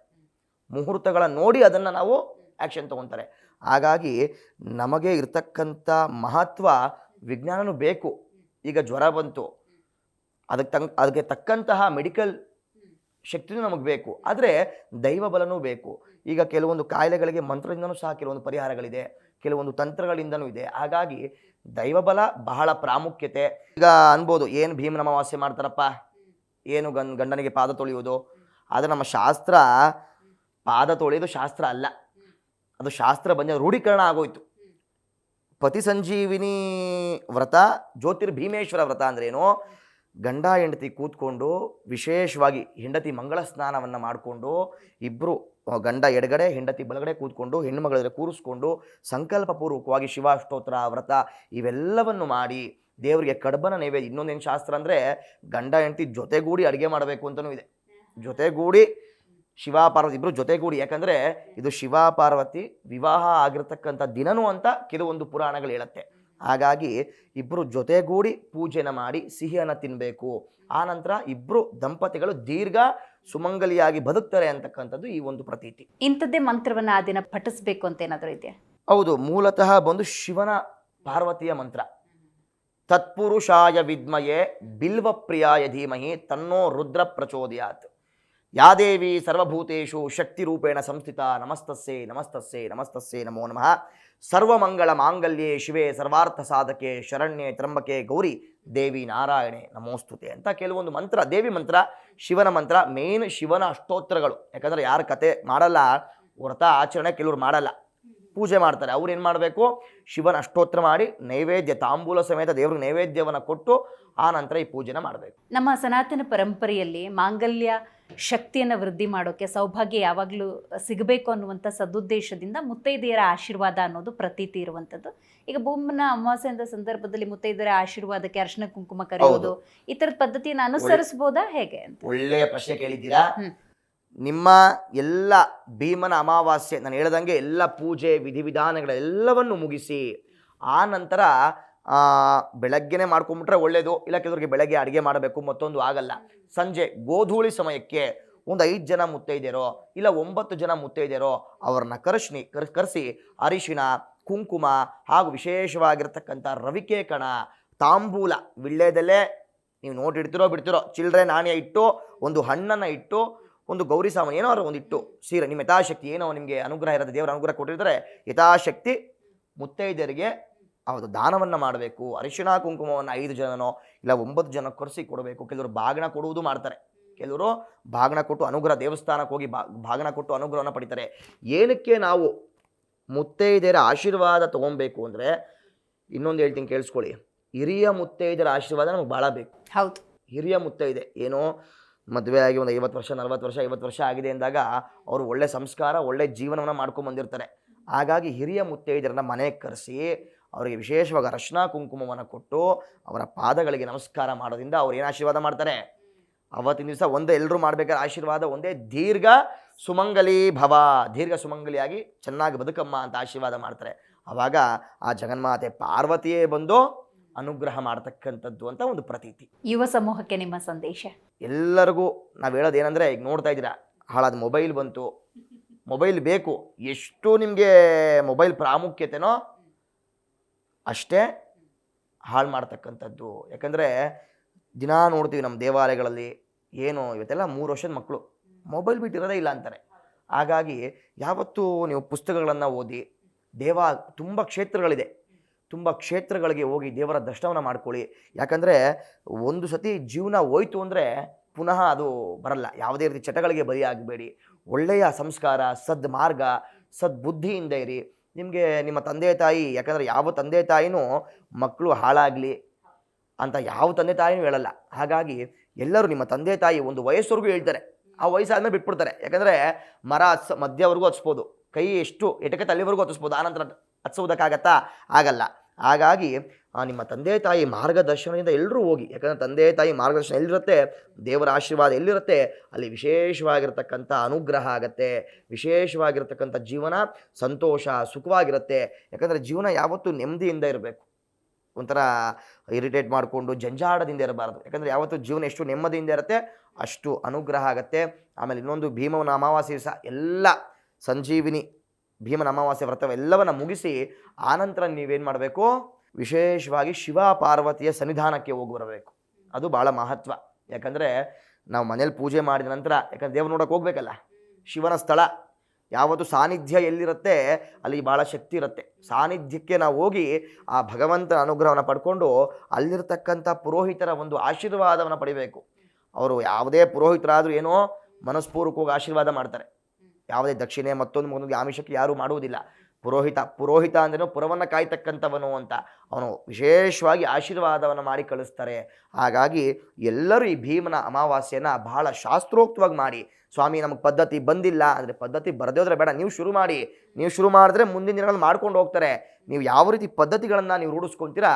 ಮುಹೂರ್ತಗಳನ್ನ ನೋಡಿ ಅದನ್ನು ನಾವು ಆ್ಯಕ್ಷನ್ ತೊಗೊತಾರೆ. ಹಾಗಾಗಿ ನಮಗೆ ಇರ್ತಕ್ಕಂಥ ಮಹತ್ವ ವಿಜ್ಞಾನನೂ ಬೇಕು. ಈಗ ಜ್ವರ ಬಂತು. ಅದಕ್ಕೆ ತಂಗ್ ಅದಕ್ಕೆ ತಕ್ಕಂತಹ ಮೆಡಿಕಲ್ ಶಕ್ತಿನೂ ನಮಗೆ ಬೇಕು. ಆದರೆ ದೈವ ಬಲನೂ ಬೇಕು. ಈಗ ಕೆಲವೊಂದು ಕಾಯಿಲೆಗಳಿಗೆ ಮಂತ್ರದಿಂದನೂ ಸಹ ಕೆಲವೊಂದು ಪರಿಹಾರಗಳಿದೆ. ಕೆಲವೊಂದು ತಂತ್ರಗಳಿಂದನೂ ಇದೆ. ಹಾಗಾಗಿ ದೈವಬಲ ಬಹಳ ಪ್ರಾಮುಖ್ಯತೆ. ಈಗ ಅನ್ಬೋದು, ಏನು ಭೀಮನ ಅಮಾವಾಸ್ಯೆ ಮಾಡ್ತಾರಪ್ಪ? ಏನು ಗನ್, ಗಂಡನಿಗೆ ಪಾದ ತೊಳೆಯುವುದು? ಆದರೆ ನಮ್ಮ ಶಾಸ್ತ್ರ ಪಾದ ತೊಳೆಯೋದು ಶಾಸ್ತ್ರ ಅಲ್ಲ. ಅದು ಶಾಸ್ತ್ರ ಬಂದ ರೂಢೀಕರಣ ಆಗೋಯ್ತು. ಪತಿ ಸಂಜೀವಿನಿ ವ್ರತ, ಜ್ಯೋತಿರ್ಭೀಮೇಶ್ವರ ವ್ರತ ಅಂದ್ರೇನು? ಗಂಡ ಹೆಂಡತಿ ಕೂತ್ಕೊಂಡು ವಿಶೇಷವಾಗಿ ಹೆಂಡತಿ ಮಂಗಳ ಸ್ನಾನವನ್ನು ಮಾಡಿಕೊಂಡು ಇಬ್ಬರು ಗಂಡ ಎಡಗಡೆ, ಹೆಂಡತಿ ಬಲಗಡೆ ಕೂತ್ಕೊಂಡು ಹೆಣ್ಣುಮಗಳ ಕೂರಿಸ್ಕೊಂಡು ಸಂಕಲ್ಪಪೂರ್ವಕವಾಗಿ ಶಿವಾಷ್ಟೋತ್ರ ವ್ರತ ಇವೆಲ್ಲವನ್ನು ಮಾಡಿ ದೇವರಿಗೆ ಕಡಬನ ನೈವೇದ್ಯ ಇನ್ನೊಂದೇನು ಶಾಸ್ತ್ರ ಅಂದರೆ ಗಂಡ ಹೆಂಡತಿ ಜೊತೆಗೂಡಿ ಅಡುಗೆ ಮಾಡಬೇಕು ಅಂತಲೂ ಇದೆ. ಜೊತೆಗೂಡಿ ಶಿವ ಪಾರ್ವತಿ ಇಬ್ಬರು ಜೊತೆಗೂಡಿ. ಯಾಕಂದರೆ ಇದು ಶಿವ ಪಾರ್ವತಿ ವಿವಾಹ ಆಗಿರ್ತಕ್ಕಂಥ ದಿನನೂ ಅಂತ ಕೆಲವೊಂದು ಪುರಾಣಗಳು ಹೇಳುತ್ತೆ. ಹಾಗಾಗಿ ಇಬ್ಬರು ಜೊತೆಗೂಡಿ ಪೂಜೆನ ಮಾಡಿ ಸಿಹಿಯನ್ನು ತಿನ್ನಬೇಕು ಆ ನಂತರ ಇಬ್ಬರು ದಂಪತಿಗಳು ದೀರ್ಘ ಸುಮಂಗಲಿಯಾಗಿ ಬದುಕ್ತಾರೆ ಅಂತಕ್ಕಂಥದ್ದು ಈ ಒಂದು ಪ್ರತೀತಿ. ಇಂಥದ್ದೇ ಮಂತ್ರವನ್ನ ಆ ದಿನ ಪಠಿಸ್ಬೇಕು ಅಂತ ಏನಾದರೂ ಇದೆಯಾ? ಹೌದು ಮೂಲತಃ ಬಂದು ಶಿವನ ಪಾರ್ವತಿಯ ಮಂತ್ರ. ತತ್ಪುರುಷಾಯ ವಿದ್ಮಯೇ ಬಿಲ್ವಪ್ರಿಯಾಯ ಧೀಮಹಿ ತನ್ನೋ ರುದ್ರ ಪ್ರಚೋದಯಾತ್. ಯಾ ಸರ್ವಭೂತೇಶು ಶಕ್ತಿ ರೂಪೇಣ ಸಂಸ್ಥಿತ ನಮಸ್ತಸ್ಸೆ ನಮಸ್ತಸ್ಸೆ ನಮಸ್ತಸ್ಸೆ ನಮೋ ನಮಃ. ಸರ್ವಮಂಗಳ ಮಾಂಗಲ್ಯೇ ಶಿವೆ, ಸರ್ವಾರ್ಥ ಸಾಧಕೆ, ಶರಣ್ಯೆ ತ್ರಂಬಕೆ ಗೌರಿ, ದೇವಿ ನಾರಾಯಣೆ ನಮೋಸ್ತುತೆ ಅಂತ ಕೆಲವೊಂದು ಮಂತ್ರ, ದೇವಿ ಮಂತ್ರ, ಶಿವನ ಮಂತ್ರ, ಮೇನ್ ಶಿವನ ಅಷ್ಟೋತ್ತರಗಳು ಯಾಕಂದ್ರೆ ಯಾರು ಕತೆ ಮಾಡಲ್ಲ, ವ್ರತ ಆಚರಣೆ ಕೆಲವ್ರು ಮಾಡಲ್ಲ. ಪೂಜೆ ಮಾಡ್ತಾರೆ, ಅವ್ರು ಏನು ಮಾಡಬೇಕು? ಶಿವನ ಅಷ್ಟೋತ್ತರ ಮಾಡಿ ನೈವೇದ್ಯ, ತಾಂಬೂಲ ಸಮೇತ ದೇವ್ರಿಗೆ ನೈವೇದ್ಯವನ್ನು ಕೊಟ್ಟು, ಆ ನಂತರ ಈ ಪೂಜೆನ ಮಾಡಬೇಕು. ನಮ್ಮ ಸನಾತನ ಪರಂಪರೆಯಲ್ಲಿ ಮಾಂಗಲ್ಯ ಶಕ್ತಿಯನ್ನು ವೃದ್ಧಿ ಮಾಡೋಕೆ ಸೌಭಾಗ್ಯ ಯಾವಾಗಲೂ ಸಿಗಬೇಕು ಅನ್ನುವಂಥ ಸದುದ್ದೇಶದಿಂದ ಮುತ್ತೈದೆಯರ ಆಶೀರ್ವಾದ ಅನ್ನೋದು ಪ್ರತೀತಿ ಇರುವಂಥದ್ದು. ಈಗ ಭೂಮನ ಅಮಾವಾಸ್ಯದ ಸಂದರ್ಭದಲ್ಲಿ ಮುತ್ತೈದೆಯರ ಆಶೀರ್ವಾದಕ್ಕೆ ಅರ್ಶನ ಕುಂಕುಮ ಕರೆಯೋದು ಈ ಥರದ ಪದ್ಧತಿಯನ್ನು ಅನುಸರಿಸಬಹುದಾ ಹೇಗೆ ಅಂತ? ಒಳ್ಳೆಯ ಪ್ರಶ್ನೆ ಕೇಳಿದ್ದೀರಾ? ನಿಮ್ಮ ಎಲ್ಲ ಭೀಮನ ಅಮಾವಾಸ್ಯೆ ನಾನು ಹೇಳ್ದಂಗೆ ಎಲ್ಲ ಪೂಜೆ ವಿಧಿವಿಧಾನಗಳೆಲ್ಲವನ್ನು ಮುಗಿಸಿ ಆ ನಂತರ ಬೆಳಗ್ಗೆನೆ ಮಾಡ್ಕೊಂಬಿಟ್ರೆ ಒಳ್ಳೇದು. ಇಲ್ಲ ಕೆಲವರಿಗೆ ಬೆಳಗ್ಗೆ ಅಡುಗೆ ಮಾಡಬೇಕು, ಮತ್ತೊಂದು ಆಗಲ್ಲ. ಸಂಜೆ ಗೋಧೂಳಿ ಸಮಯಕ್ಕೆ ಒಂದು ಐದು ಜನ ಮುತ್ತೈದೆಯರೋ ಇಲ್ಲ ಒಂಬತ್ತು ಜನ ಮುತ್ತೈದೆಯರೋ ಅವ್ರನ್ನ ಕರೆಸ್ನಿ ಕರ್, ಕರೆಸಿ ಅರಿಶಿಣ, ಕುಂಕುಮ ಹಾಗೂ ವಿಶೇಷವಾಗಿರ್ತಕ್ಕಂಥ ರವಿಕೆ ಕಣ ತಾಂಬೂಲ ವಿಳ್ಳೆದಲ್ಲೇ ನೀವು ನೋಟ್ ಇಡ್ತಿರೋ ಬಿಡ್ತಿರೋ ಚಿಲ್ಲರೆ ನಾಣ್ಯ ಇಟ್ಟು, ಒಂದು ಹಣ್ಣನ್ನು ಇಟ್ಟು, ಒಂದು ಗೌರಿ ಸಾಮಾನು ಏನೋ ಒಂದು ಇಟ್ಟು, ಸೀರೆ, ನಿಮ್ಮ ಯಥಾಶಕ್ತಿ ಏನೋ ನಿಮಗೆ ಅನುಗ್ರಹ ಇರೋದು ದೇವರ ಅನುಗ್ರಹ ಕೊಟ್ಟಿರ್ತಾರೆ, ಯಥಾಶಕ್ತಿ ಮುತ್ತೈದೆಯರಿಗೆ ಹೌದು ದಾನವನ್ನು ಮಾಡಬೇಕು ಅರಿಶಿಣ ಕುಂಕುಮವನ್ನು ಐದು ಜನನೋ ಇಲ್ಲ ಒಂಬತ್ತು ಜನ ಕೊರೆಸಿ ಕೊಡಬೇಕು. ಕೆಲವರು ಬಾಗಿನ ಕೊಡುವುದು ಮಾಡ್ತಾರೆ. ಕೆಲವರು ಬಾಗಿನ ಕೊಟ್ಟು ಅನುಗ್ರಹ ದೇವಸ್ಥಾನಕ್ಕೆ ಹೋಗಿ ಬಾ ಬಾಗಿನ ಕೊಟ್ಟು ಅನುಗ್ರಹವನ್ನು ಪಡಿತಾರೆ. ಏನಕ್ಕೆ ನಾವು ಮುತ್ತೈದೆಯರ ಆಶೀರ್ವಾದ ತೊಗೊಬೇಕು ಅಂದರೆ ಇನ್ನೊಂದು ಹೇಳ್ತೀನಿ ಕೇಳಿಸ್ಕೊಳ್ಳಿ. ಹಿರಿಯ ಮುತ್ತೈದೆಯರ ಆಶೀರ್ವಾದ ನಮಗೆ ಭಾಳ ಬೇಕು. ಹೌದು. ಹಿರಿಯ ಮುತ್ತೈದೆ ಏನೋ ಮದುವೆ ಆಗಿ ಒಂದು ಐವತ್ತು ವರ್ಷ ನಲ್ವತ್ತು ವರ್ಷ ಐವತ್ತು ವರ್ಷ ಆಗಿದೆ ಅಂದಾಗ ಅವರು ಒಳ್ಳೆ ಸಂಸ್ಕಾರ ಒಳ್ಳೆ ಜೀವನವನ್ನು ಮಾಡ್ಕೊಂಡು ಬಂದಿರ್ತಾರೆ. ಹಾಗಾಗಿ ಹಿರಿಯ ಮುತ್ತೈದರನ್ನ ಮನೆಗೆ ಕರೆಸಿ ಅವರಿಗೆ ವಿಶೇಷವಾಗಿ ಅರಶಿನ ಕುಂಕುಮವನ್ನು ಕೊಟ್ಟು ಅವರ ಪಾದಗಳಿಗೆ ನಮಸ್ಕಾರ ಮಾಡೋದ್ರಿಂದ ಅವ್ರು ಏನು ಆಶೀರ್ವಾದ ಮಾಡ್ತಾರೆ? ಅವತ್ತಿನ ದಿವಸ ಒಂದೇ ಎಲ್ಲರೂ ಮಾಡಬೇಕಾದ್ರೆ ಆಶೀರ್ವಾದ ಒಂದೇ ದೀರ್ಘ ಸುಮಂಗಲಿ ಭವ ದೀರ್ಘ ಸುಮಂಗಲಿಯಾಗಿ ಚೆನ್ನಾಗಿ ಬದುಕಮ್ಮ ಅಂತ ಆಶೀರ್ವಾದ ಮಾಡ್ತಾರೆ. ಆವಾಗ ಆ ಜಗನ್ಮಾತೆ ಪಾರ್ವತಿಯೇ ಬಂದು ಅನುಗ್ರಹ ಮಾಡ್ತಕ್ಕಂಥದ್ದು ಅಂತ ಒಂದು ಪ್ರತೀತಿ. ಯುವ ಸಮೂಹಕ್ಕೆ ನಿಮ್ಮ ಸಂದೇಶ. ಎಲ್ಲರಿಗೂ ನಾವು ಹೇಳೋದು ಏನಂದರೆ ಈಗ ನೋಡ್ತಾ ಇದ್ದೀರಾ ಹಾಳಾದ ಮೊಬೈಲ್ ಬಂತು. ಮೊಬೈಲ್ ಬೇಕು ಎಷ್ಟು ನಿಮಗೆ ಮೊಬೈಲ್ ಪ್ರಾಮುಖ್ಯತೆನೋ ಅಷ್ಟೇ ಹಾಳು ಮಾಡ್ತಕ್ಕಂಥದ್ದು. ಯಾಕಂದರೆ ದಿನ ನೋಡ್ತೀವಿ ನಮ್ಮ ದೇವಾಲಯಗಳಲ್ಲಿ ಏನು ಇವತ್ತೆಲ್ಲ ಮೂರು ವರ್ಷದ ಮಕ್ಕಳು ಮೊಬೈಲ್ ಬಿಟ್ಟಿರೋದೇ ಇಲ್ಲ ಅಂತಾರೆ. ಹಾಗಾಗಿ ಯಾವತ್ತೂ ನೀವು ಪುಸ್ತಕಗಳನ್ನು ಓದಿ, ದೇವ ತುಂಬ ಕ್ಷೇತ್ರಗಳಿದೆ. ತುಂಬ ಕ್ಷೇತ್ರಗಳಿಗೆ ಹೋಗಿ ದೇವರ ದರ್ಶನವನ್ನು ಮಾಡ್ಕೊಳ್ಳಿ. ಯಾಕಂದರೆ ಒಂದು ಸತಿ ಜೀವನ ಹೋಯ್ತು ಅಂದರೆ ಪುನಃ ಅದು ಬರಲ್ಲ. ಯಾವುದೇ ರೀತಿ ಚಟಗಳಿಗೆ ಬಲಿಯಾಗಬೇಡಿ. ಒಳ್ಳೆಯ ಸಂಸ್ಕಾರ, ಸದ್ಮಾರ್ಗ, ಸದ್ಬುದ್ಧಿಯಿಂದ ಇರಿ. ನಿಮಗೆ ನಿಮ್ಮ ತಂದೆ ತಾಯಿ, ಯಾಕಂದರೆ ಯಾವ ತಂದೆ ತಾಯಿನೂ ಮಕ್ಕಳು ಹಾಳಾಗಲಿ ಅಂತ ಯಾವ ತಂದೆ ತಾಯಿನೂ ಹೇಳಲ್ಲ. ಹಾಗಾಗಿ ಎಲ್ಲರೂ ನಿಮ್ಮ ತಂದೆ ತಾಯಿ ಒಂದು ವಯಸ್ಸವರೆಗೂ ಹೇಳ್ತಾರೆ. ಆ ವಯಸ್ಸಾದ್ಮೇಲೆ ಬಿಟ್ಬಿಡ್ತಾರೆ. ಯಾಕಂದರೆ ಮರ ಹತ್ಸ ಮಧ್ಯವರೆಗೂ ಹಚ್ಬೋದು ಕೈ ಎಷ್ಟು ಎಟಕೆ ತಲೆವರೆಗೂ ಹತ್ತಿಸ್ಬೋದು ಆನಂತರ ಹತ್ಸೋದಕ್ಕಾಗತ್ತಾ ಆಗಲ್ಲ. ಹಾಗಾಗಿ, ಆ, ನಿಮ್ಮ ತಂದೆ ತಾಯಿ ಮಾರ್ಗದರ್ಶನದಿಂದ ಎಲ್ಲರೂ ಹೋಗಿ, ಯಾಕಂದರೆ ತಂದೆ ತಾಯಿ ಮಾರ್ಗದರ್ಶನ ಎಲ್ಲಿರುತ್ತೆ? ದೇವರ ಆಶೀರ್ವಾದ ಎಲ್ಲಿರುತ್ತೆ? ಅಲ್ಲಿ ವಿಶೇಷವಾಗಿರ್ತಕ್ಕಂಥ ಅನುಗ್ರಹ ಆಗತ್ತೆ, ವಿಶೇಷವಾಗಿರ್ತಕ್ಕಂಥ ಜೀವನ ಸಂತೋಷ, ಸುಖವಾಗಿರುತ್ತೆ. ಯಾಕಂದರೆ ಜೀವನ ಯಾವತ್ತೂ ನೆಮ್ಮದಿಯಿಂದ ಇರಬೇಕು. ಒಂಥರ ಇರಿಟೇಟ್ ಮಾಡಿಕೊಂಡು ಜಂಜಾಡದಿಂದ ಇರಬಾರ್ದು. ಯಾಕಂದರೆ ಯಾವತ್ತು ಜೀವನ ಎಷ್ಟು ನೆಮ್ಮದಿಯಿಂದ ಇರುತ್ತೆ, ಅಷ್ಟು ಅನುಗ್ರಹ ಆಗುತ್ತೆ. ಆಮೇಲೆ ಇನ್ನೊಂದು ಭೀಮವನ ಅಮಾವಾಸ್ಯೆ ದಿವಸ, ಎಲ್ಲ ಸಂಜೀವಿನಿ ಭೀಮನ ಅಮಾವಾಸ್ಯ ವ್ರತವೆಲ್ಲವನ್ನು ಮುಗಿಸಿ ಆನಂತರ ನೀವೇನು ಮಾಡಬೇಕು? ವಿಶೇಷವಾಗಿ ಶಿವ ಪಾರ್ವತಿಯ ಸನ್ನಿಧಾನಕ್ಕೆ ಹೋಗಿ ಬರಬೇಕು. ಅದು ಭಾಳ ಮಹತ್ವ. ಯಾಕಂದರೆ ನಾವು ಮನೇಲಿ ಪೂಜೆ ಮಾಡಿದ ನಂತರ, ಯಾಕಂದ್ರೆ ದೇವ್ರು ನೋಡೋಕೆ ಹೋಗ್ಬೇಕಲ್ಲ? ಶಿವನ ಸ್ಥಳ. ಯಾವತ್ತು ಸಾನ್ನಿಧ್ಯ ಎಲ್ಲಿರುತ್ತೆ, ಅಲ್ಲಿ ಭಾಳ ಶಕ್ತಿ ಇರುತ್ತೆ. ಸಾನ್ನಿಧ್ಯಕ್ಕೆ ನಾವು ಹೋಗಿ ಆ ಭಗವಂತನ ಅನುಗ್ರಹವನ್ನು ಪಡ್ಕೊಂಡು ಅಲ್ಲಿರ್ತಕ್ಕಂಥ ಪುರೋಹಿತರ ಒಂದು ಆಶೀರ್ವಾದವನ್ನು ಪಡಿಬೇಕು. ಅವರು ಯಾವುದೇ ಪುರೋಹಿತರಾದರೂ ಏನೋ ಮನಸ್ಪೂರ್ವಕವಾಗಿ ಆಶೀರ್ವಾದ ಮಾಡ್ತಾರೆ. ಯಾವುದೇ ದಕ್ಷಿಣೆ ಮತ್ತೊಂದು ಮಗನಿಗೆ ಆಮಿಷಕ್ಕೆ ಯಾರೂ ಮಾಡುವುದಿಲ್ಲ. ಪುರೋಹಿತ ಪುರೋಹಿತ ಅಂದ್ರೇನು ಪುರವನ್ನು ಕಾಯ್ತಕ್ಕಂಥವನು ಅಂತ. ಅವನು ವಿಶೇಷವಾಗಿ ಆಶೀರ್ವಾದವನ್ನು ಮಾಡಿ ಕಳಿಸ್ತಾರೆ. ಹಾಗಾಗಿ ಎಲ್ಲರೂ ಈ ಭೀಮನ ಅಮಾವಾಸ್ಯೆನ ಬಹಳ ಶಾಸ್ತ್ರೋಕ್ತವಾಗಿ ಮಾಡಿ. ಸ್ವಾಮಿ, ನಮಗೆ ಪದ್ಧತಿ ಬಂದಿಲ್ಲ ಅಂದರೆ ಪದ್ಧತಿ ಬರದೇ ಬೇಡ, ನೀವು ಶುರು ಮಾಡಿ. ನೀವು ಶುರು ಮಾಡಿದ್ರೆ ಮುಂದಿನ ದಿನಗಳಲ್ಲಿ ಮಾಡ್ಕೊಂಡು ಹೋಗ್ತಾರೆ. ನೀವು ಯಾವ ರೀತಿ ಪದ್ಧತಿಗಳನ್ನು ನೀವು ರೂಢಿಸ್ಕೊತೀರಾ,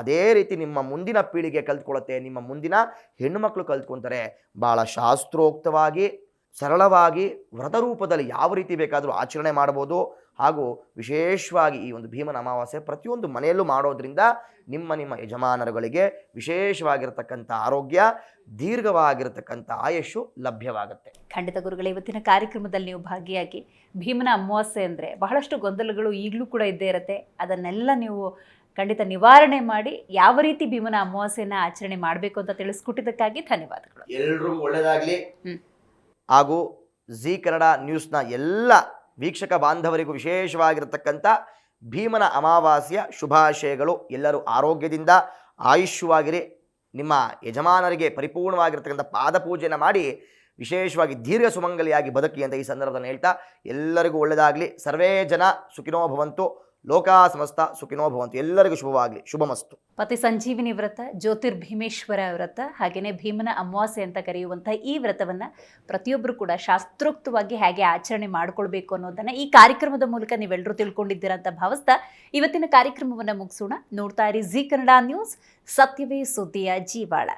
ಅದೇ ರೀತಿ ನಿಮ್ಮ ಮುಂದಿನ ಪೀಳಿಗೆ ಕಲ್ತ್ಕೊಳ್ಳುತ್ತೆ ನಿಮ್ಮ ಮುಂದಿನ ಹೆಣ್ಣುಮಕ್ಕಳು ಕಲ್ತ್ಕೊತಾರೆ. ಭಾಳ ಶಾಸ್ತ್ರೋಕ್ತವಾಗಿ ಸರಳವಾಗಿ ವ್ರತ ರೂಪದಲ್ಲಿ ಯಾವ ರೀತಿ ಬೇಕಾದರೂ ಆಚರಣೆ ಮಾಡ್ಬೋದು ಹಾಗೂ ವಿಶೇಷವಾಗಿ ಈ ಒಂದು ಭೀಮನ ಅಮಾವಾಸ್ಯೆ ಪ್ರತಿಯೊಂದು ಮನೆಯಲ್ಲೂ ಮಾಡೋದ್ರಿಂದ ನಿಮ್ಮ ನಿಮ್ಮ ಯಜಮಾನರುಗಳಿಗೆ ವಿಶೇಷವಾಗಿರತಕ್ಕಂಥ ಆರೋಗ್ಯ ದೀರ್ಘವಾಗಿರತಕ್ಕಂಥ ಆಯಸ್ಸು ಲಭ್ಯವಾಗುತ್ತೆ. ಖಂಡಿತ ಗುರುಗಳೇ ಇವತ್ತಿನ ಕಾರ್ಯಕ್ರಮದಲ್ಲಿ ನೀವು ಭಾಗಿಯಾಗಿ ಭೀಮನ ಅಮಾವಾಸ್ಯೆ ಅಂದರೆ ಬಹಳಷ್ಟು ಗೊಂದಲಗಳು ಈಗಲೂ ಕೂಡ ಇದ್ದೇ ಇರುತ್ತೆ. ಅದನ್ನೆಲ್ಲ ನೀವು ಖಂಡಿತ ನಿವಾರಣೆ ಮಾಡಿ ಯಾವ ರೀತಿ ಭೀಮನ ಅಮಾವಾಸ್ಯೆನ ಆಚರಣೆ ಮಾಡಬೇಕು ಅಂತ ತಿಳಿಸ್ಕೊಟ್ಟಿದ್ದಕ್ಕಾಗಿ ಧನ್ಯವಾದಗಳು. ಎಲ್ಲರೂ ಒಳ್ಳೆಯದಾಗಲಿ ಹ್ಮ್. ಹಾಗೂ ಜಿ ಕನ್ನಡ ನ್ಯೂಸ್ನ ಎಲ್ಲ ವೀಕ್ಷಕ ಬಾಂಧವರಿಗೂ ವಿಶೇಷವಾಗಿರತಕ್ಕಂಥ ಭೀಮನ ಅಮಾವಾಸ್ಯ ಶುಭಾಶಯಗಳು ಎಲ್ಲರೂ ಆರೋಗ್ಯದಿಂದ ಆಯುಷ್ಯವಾಗಿರಿ. ನಿಮ್ಮ ಯಜಮಾನರಿಗೆ ಪರಿಪೂರ್ಣವಾಗಿರ್ತಕ್ಕಂಥ ಪಾದಪೂಜೆಯನ್ನು ಮಾಡಿ ವಿಶೇಷವಾಗಿ ದೀರ್ಘ ಸುಮಂಗಲಿಯಾಗಿ ಬದುಕಿ ಅಂತ ಈ ಸಂದರ್ಭದಲ್ಲಿ ಹೇಳ್ತಾ ಎಲ್ಲರಿಗೂ ಒಳ್ಳೆಯದಾಗಲಿ. ಸರ್ವೇ ಜನ ಸುಖಿನೋ ಭವಂತು. ಲೋಕಾ ಸಮಸ್ತ ಸುಖಿನೋ ಭವಂತು. ಎಲ್ಲರಿಗೂ ಶುಭವಾಗಲಿ. ಶುಭಮಸ್ತು ಪತಿ ಸಂಜೀವಿನಿ ವ್ರತ, ಜ್ಯೋತಿರ್ಭೀಮೇಶ್ವರ ವ್ರತ ಹಾಗೆಯೇ ಭೀಮನ ಅಮಾವಾಸ್ಯೆ ಅಂತ ಕರೆಯುವಂತಹ ಈ ವ್ರತವನ್ನ ಪ್ರತಿಯೊಬ್ಬರು ಕೂಡ ಶಾಸ್ತ್ರೋಕ್ತವಾಗಿ ಹೇಗೆ ಆಚರಣೆ ಮಾಡ್ಕೊಳ್ಬೇಕು ಅನ್ನೋದನ್ನ ಈ ಕಾರ್ಯಕ್ರಮದ ಮೂಲಕ ನೀವೆಲ್ಲರೂ ತಿಳ್ಕೊಂಡಿದ್ದೀರಾ ಅಂತ ಭಾವಿಸ್ತಾ ಇವತ್ತಿನ ಕಾರ್ಯಕ್ರಮವನ್ನ ಮುಗಿಸೋಣ. ನೋಡ್ತಾ ಇರಿ ಜಿ ಕನ್ನಡ ನ್ಯೂಸ್. ಸತ್ಯವೇ ಸುದ್ದಿಯ ಜೀವಾಳ.